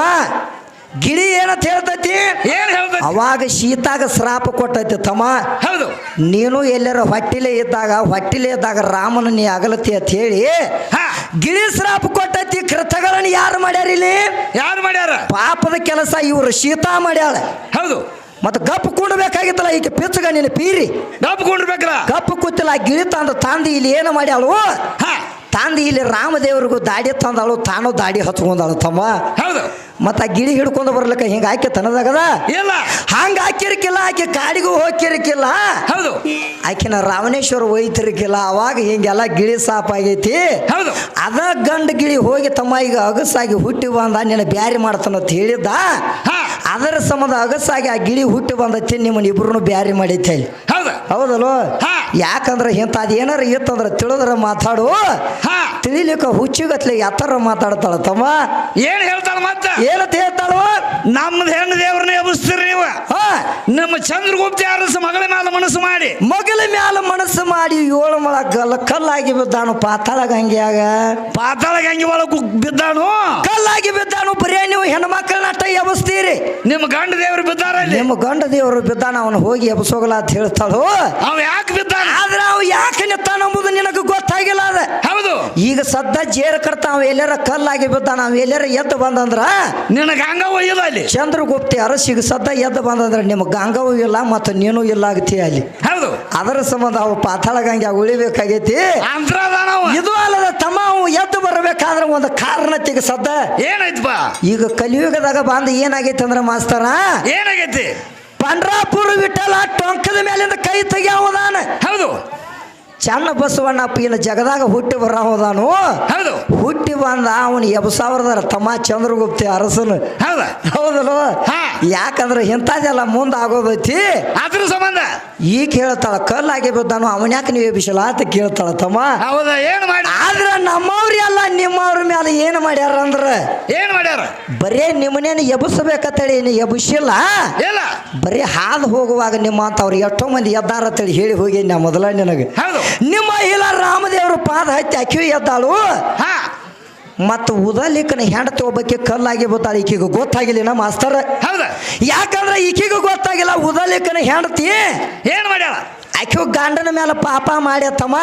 ಗಿಳಿ ಏನಂತ ಹೇಳ್ತೈತಿ? ಏನ್ ಹೇಳ್ದ ಅವಾಗ ಶೀತಾಗ ಶ್ರಾಪ ಕೊಟ್ಟೈತಿ ತಮ್ಮ. ಹೌದು. ನೀನು ಎಲ್ಲರ ಹೊಟ್ಟಿಲೆ ಇದ್ದಾಗ ಹೊಟ್ಟಿಲೆ ಇದ್ದಾಗ ರಾಮನ ನೀ ಅಗಲತಿ ಅಂತ ಹೇಳಿ ಹಾ. ಗಿಳಿ ಶ್ರಾಪ ಕೊಟ್ಟೈತಿ ಕೃತಗಳನ್ನು ಯಾರು ಮಾಡ್ಯಾರ ಇಲ್ಲಿ? ಯಾರು ಮಾಡ್ಯಾರ? ಪಾಪದ ಕೆಲಸ ಇವರು ಶೀತಾ ಮಾಡ್ಯಾಳ. ಹೌದು. ಮತ್ತೆ ಗಪ್ ಕೂಡಬೇಕಾಗಿತ್ತಲ್ಲ ಈಗ ಪಿಚ್ಚಗ ನೀನು ಪೀರಿ. ಕೊಂಡಿರ್ಬೇಕಲ್ಲ ಗಪ್ ಕೂತಿಲ್ಲ ಆ ಗಿಳಿ ತಂದು ತಂದು ಇಲ್ಲಿ ಏನು ಮಾಡ್ಯಾಳು? ಹಾ. ತಂದು ಇಲ್ಲಿ ರಾಮದೇವ್ರಿಗೂ ದಾಡಿ ತಂದಾಳು ತಾನು ದಾಡಿ ಹಚ್ಕೊಂಡಾಳು ತಮ್ಮ. ಹೌದು. ಮತ್ತು ಆ ಗಿಳಿ ಹಿಡ್ಕೊಂಡು ಬರ್ಲಿಕ್ಕೆ ಹಿಂಗೆ ಆಕೆ ತನದಾಗದ? ಇಲ್ಲ. ಹಂಗೆ ಹಾಕಿರ್ಕಿಲ್ಲ ಆಕೆ ಕಾಡಿಗೂ ಹೋಗಿರ್ಕಿಲ್ಲ ಹೌದು. ಆಕಿನ ರಾವಣೇಶ್ವರ ಒಯ್ತಿರ್ಕಿಲ್ಲ ಅವಾಗ ಹಿಂಗೆಲ್ಲ ಗಿಳಿ ಸಾಪ್ ಆಗೈತಿ ಹೌದು. ಅದ ಗಂಡ ಗಿಳಿ ಹೋಗಿ ತಮ್ಮ ಈಗ ಅಗಸಾಗಿ ಹುಟ್ಟಿ ಬಂದ ನಿನ್ನ ಬ್ಯಾರಿ ಮಾಡ್ತಾನಂತ ಹೇಳಿದ್ದ. ಅದರ ಸಂಬಂಧ ಅಗಸಾಗಿ ಆ ಗಿಳಿ ಹುಟ್ಟಿ ಬಂದೈತಿ ನಿಮ್ಮನ್ನ ಇಬ್ರು ಬ್ಯಾರಿ ಮಾಡೈತಿ ಅಲ್ಲಿ ಹೌದು ಹೌದಲ್ಲೋ ಹಾ. ಯಾಕಂದ್ರೆ ಇಂಥದ್ದು ಏನಾರ ಇತ್ತಂದ್ರೆ ತಿಳಿದ್ರೆ ಮಾತಾಡು. ಹಾ. ತಿಳಿಲಿಕ್ಕೆ ಹುಚ್ಚಿಗತ್ಲೆ ಯಾತರ ಮಾತಾಡ್ತಾಳ ತಮ್ಮ ಏನು ಹೇಳ್ತಾಳ ಮತ್ತೆ? ಏನಂತ ಹೇಳ್ತಾಳು? ನಮ್ಮದು ಹೆಣ್ಣು ದೇವ್ರನ್ನ ಎಬ್ಬಿಸ್ತೀರಿ ನೀವು. ಹಾ. ನಮ್ಮ ಚಂದ್ರಗುಪ್ತ ಅರಸ ಮಗಳ ಮ್ಯಾಲ ಮನಸ್ಸು ಮಾಡಿ. ಮಗಳ ಮ್ಯಾಲ ಮನಸ್ಸು ಮಾಡಿ ಏಳು ಮೊಳ ಕಲ್ಲ ಕಲ್ಲಾಗಿ ಬಿದ್ದಾನು ಪಾತಾಳ ಗಂಗೆಯಾಗ ಪಾತಾಳ ಗಂಗೆ ಒಳಗೆ ಬಿದ್ದಾನು. ಕಲ್ಲಾಗಿ ಬಿದ್ದಾನು ಬರೇ ನೀವು ಹೆಣ್ಮಕ್ಳನ್ನ ಅಟ್ಟ ಎಬಸ್ತೀರಿ ನಿಮ್ಮ ಗಂಡ ದೇವ್ರು ಬಿದ್ದಾರ ನಿಮ್ಮ ಗಂಡ ದೇವರು ಬಿದ್ದಾನ ಅವನು ಹೋಗಿ ಎಬಸೋಗಲ್ಲ ಅಂತ ಹೇಳ್ತಾಳು? ಅವ ಯಾಕೆ ಬಿದ್ದಾನ? ಆದ್ರೆ ಅವ ಯಾಕೆ ನಿತ್ತಾನ ಎಂಬುದು ನಿನಗೆ ಗೊತ್ತಾಗಿಲ್ಲ ಅದ. ಹೌದು. ಈಗ ಸದ್ದ ಜೇರ್ ಕಟ್ತಾವ ಎಲ್ಲಾರ ಕಲ್ಲಾಗಿ ಬಿದ್ದಾನ ಅವ ಎಲ್ಲಾರ ಎದ್ದು ಬಂದಂದ್ರ? ನಿನಗೆ ಹಂಗ ಒಯ್ಯದ? ಅಲ್ಲಿ. ಚಂದ್ರಗುಪ್ತಿ ಅರಸಿಗೆ ಸದ್ದ ಎದ್ದು ಬಂದಂದ್ರೆ ನಿಮ್ಮ ಗಂಗವೂ ಇಲ್ಲ ಮತ್ತು ನೀನು ಇಲ್ಲ ಆಗತಿ ಅಲ್ಲಿ. ಹೌದು. ಅದರ ಸಂಬಂಧ ಅವು ಪಾತಾಳ ಗಂಗೆ ಉಳಿಬೇಕಾಗೈತಿ ಇದು ಅಲ್ಲದ ತಮ್ಮ ಅವು ಎದ್ದು ಬರಬೇಕಾದ್ರೆ ಒಂದು ಕಾರಣ ತೆಗೆ ಸದ್ದ ಏನಾಯ್ತಪ್ಪ ಈಗ ಕಲಿಯುಗದಾಗ ಬಂದು ಏನಾಗೈತಿ ಅಂದ್ರೆ ಮಾಸ್ತರ? ಏನಾಗೈತಿ? ಪಂಡ್ರಾಪುರ ವಿಠಲ ಟೊಂಕದ ಮೇಲಿಂದ ಕೈ ತೆಗಿಯವದಾನ ಹೌದು. ಚನ್ನ ಬಸವಣ್ಣಪ್ಪ ಇಲ್ಲಿ ಜಗದಾಗ ಹುಟ್ಟಿ ಬರ ಹೋದಾನು ಹೌದು. ಹುಟ್ಟಿ ಬಂದ ಅವನು ಎಬಸಾವರದಾರ ತಮ್ಮ ಚಂದ್ರಗುಪ್ತಿ ಅರಸನು. ಹೌದ. ಹೌದಲ್ವ? ಹಾ. ಯಾಕಂದ್ರೆ ಇಂಥದ್ದೆಲ್ಲ ಮುಂದೆ ಆಗೋದೈತಿ. ಅದ್ರ ಸಂಬಂಧ. ಈ ಕೇಳ್ತಾಳ ಕಲ್ಲಾಗಿ ಬಿದ್ದಾನು ಅವನ್ಯಾಕೆ ನೀವು ಎಬಿಸಲ್ಲ ಅಂತ ಕೇಳ್ತಾಳ ತಮ್ಮ. ಹೌದ ಏನು ಮಾಡಿ ಆದ್ರೆ ನಮ್ಮವ್ರಿ ಅಲ್ಲ ನಿಮ್ಮವ್ರ ಮೇಲೆ ಏನು ಮಾಡ್ಯಾರ ಅಂದ್ರೆ? ಏನು ಮಾಡ್ಯಾರ? ಬರೇ ನಿಮ್ಮನೇನು ಎಬಸಬೇಕಂತೇಳಿ ನೀ ಎಬ್ಬಿಸಿಲ್ಲ? ಇಲ್ಲ. ಬರೀ ಹಾದು ಹೋಗುವಾಗ ನಿಮ್ಮ ಅಂತ ಅವ್ರು ಎಷ್ಟೋ ಮಂದಿ ಎದ್ದಾರ ಅಂತೇಳಿ ಹೇಳಿ ಹೋಗಿ ನಾ ಮೊದಲ ನಿನಗೆ. ಹೌದು. ನಿಮ್ಮ ಇಲ್ಲ ರಾಮದೇವ್ರ ಪಾದ ಹತ್ತಿ ಅಕ್ಕಿ ಎದ್ದಾಳು. ಹಾ. ಮತ್ತು ಉದಲಿಕ್ಕನ ಹೆಂಡತಿ ಒಬ್ಬಕ್ಕೆ ಕಲ್ಲಾಗಿ ಬರ್ತಾಳೆ ಈಕಿಗೆ ಗೊತ್ತಾಗಿಲ್ಲ ಮಾಸ್ತರ್. ಹೌದ? ಯಾಕಂದ್ರೆ ಈಕಿಗೆ ಗೊತ್ತಾಗಿಲ್ಲ ಉದಲಿಕ್ಕನ ಹೆಂಡತಿ. ಏನು ಮಾಡ್ಯಾಳ? ಆಕೆ ಗಂಡನ ಮೇಲೆ ಪಾಪ ಮಾಡ್ಯತ್ತಮ್ಮ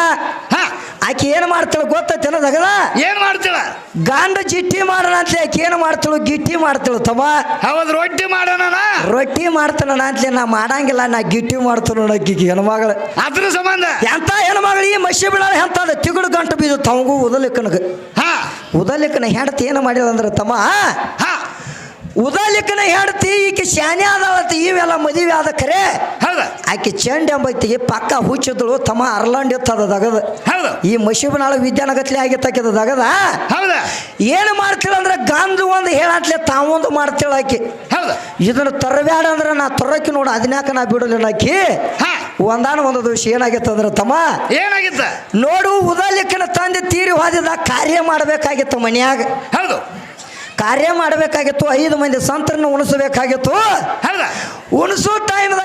ಆಕೆ ಏನು ಮಾಡ್ತಾಳೆ ಜನ ದಗದ ಏನ್ ಮಾಡ್ತೀಳ? ಗಂಡ ಜಿಟ್ಟಿ ಮಾಡೋಣ ಅಂತ ಆಕೆ ಏನು ಮಾಡ್ತಾಳು? ಗಿಟ್ಟಿ ಮಾಡ್ತಾಳು ತಮ್ಮ. ಹೌದು ರೊಟ್ಟಿ ಮಾಡೋಣ ರೊಟ್ಟಿ ಮಾಡ್ತಾನ ಅಂತಲೇ ನಾ ಮಾಡಂಗಿಲ್ಲ ನಾ ಗಿಟ್ಟಿ ಮಾಡ್ತಾನ ಆಕಿಗೆ ಹೆಣ್ಮಗಳು. ಅದ್ರ ಸಂಬಂಧ? ಎಂತ ಹೆಣ್ಮಗಳು ಈ ಮಸಿ ಬಿಡಾಳ ಎಂತದ ತಿಗುಳು ಗಂಟು ಬೀದು ತಮಗೂ ಉದಲಿಕ್ಕನಗ. ಹಾ. ಉದಲಿಕ್ಕನ ಹೆಂಡತಿ ಏನು ಮಾಡಿಲ್ಲ ಅಂದ್ರೆ ತಮ್ಮ ಹಾ. ಉದಲಿಕ್ಕನ ಹೆಂಡತಿ ಈಕೆ ಶಾನೆ ಆದಳತ್ತ ಇವೆಲ್ಲ ಮದುವೆ ಆದ ಖರೆ ಹೌದ. ಆಕೆ ಚಂಡ್ ಎಂಬೈತಿಗೆ ಪಕ್ಕ ಹುಚ್ಚಿದಳು ತಮ್ಮ ಅರ್ಲಾಂಡ್ ಇತ್ತದ ದಗದ. ಹೌದು. ಈ ಮಶೀಬನಾಳ ವಿದ್ಯಾನಗತ್ಲೆ ಆಗಿರ್ತಕ್ಕದ ದಗದ. ಹೌದ. ಏನು ಮಾಡ್ತೀಳ ಅಂದ್ರೆ ಗಂದು ಒಂದು ಹೇಳತ್ಲೆ ತಾವೊಂದು ಮಾಡ್ತೀಳ ಆಕಿ. ಹೌದು. ಇದನ್ನ ತರಬೇಡ ಅಂದ್ರೆ ನಾ ತರಕ್ಕೆ ನೋಡು ಅದನ್ಯಾಕ ನಾ ಬಿಡಲಿಲ್ಲ ಆಕಿ. ಒಂದಾನ ಒಂದು ದಿವಸ ಏನಾಗಿತ್ತು ಅಂದ್ರೆ ತಮ್ಮ ಏನಾಗಿತ್ತ? ನೋಡು ಉದಲಿಕ್ಕನ ತಂದೆ ತೀರಿ ಹೋದಿದ ಕಾರ್ಯ ಮಾಡಬೇಕಾಗಿತ್ತು ಮನ್ಯಾಗ. ಹೌದು. ಕಾರ್ಯ ಮಾಡಬೇಕಾಗಿತ್ತು ಐದು ಮಂದಿ ಸಂತರನ್ನು ಉಣಿಸಬೇಕಾಗಿತ್ತು. ಉಣಿಸೋ ಟೈಮ್ದಾಗ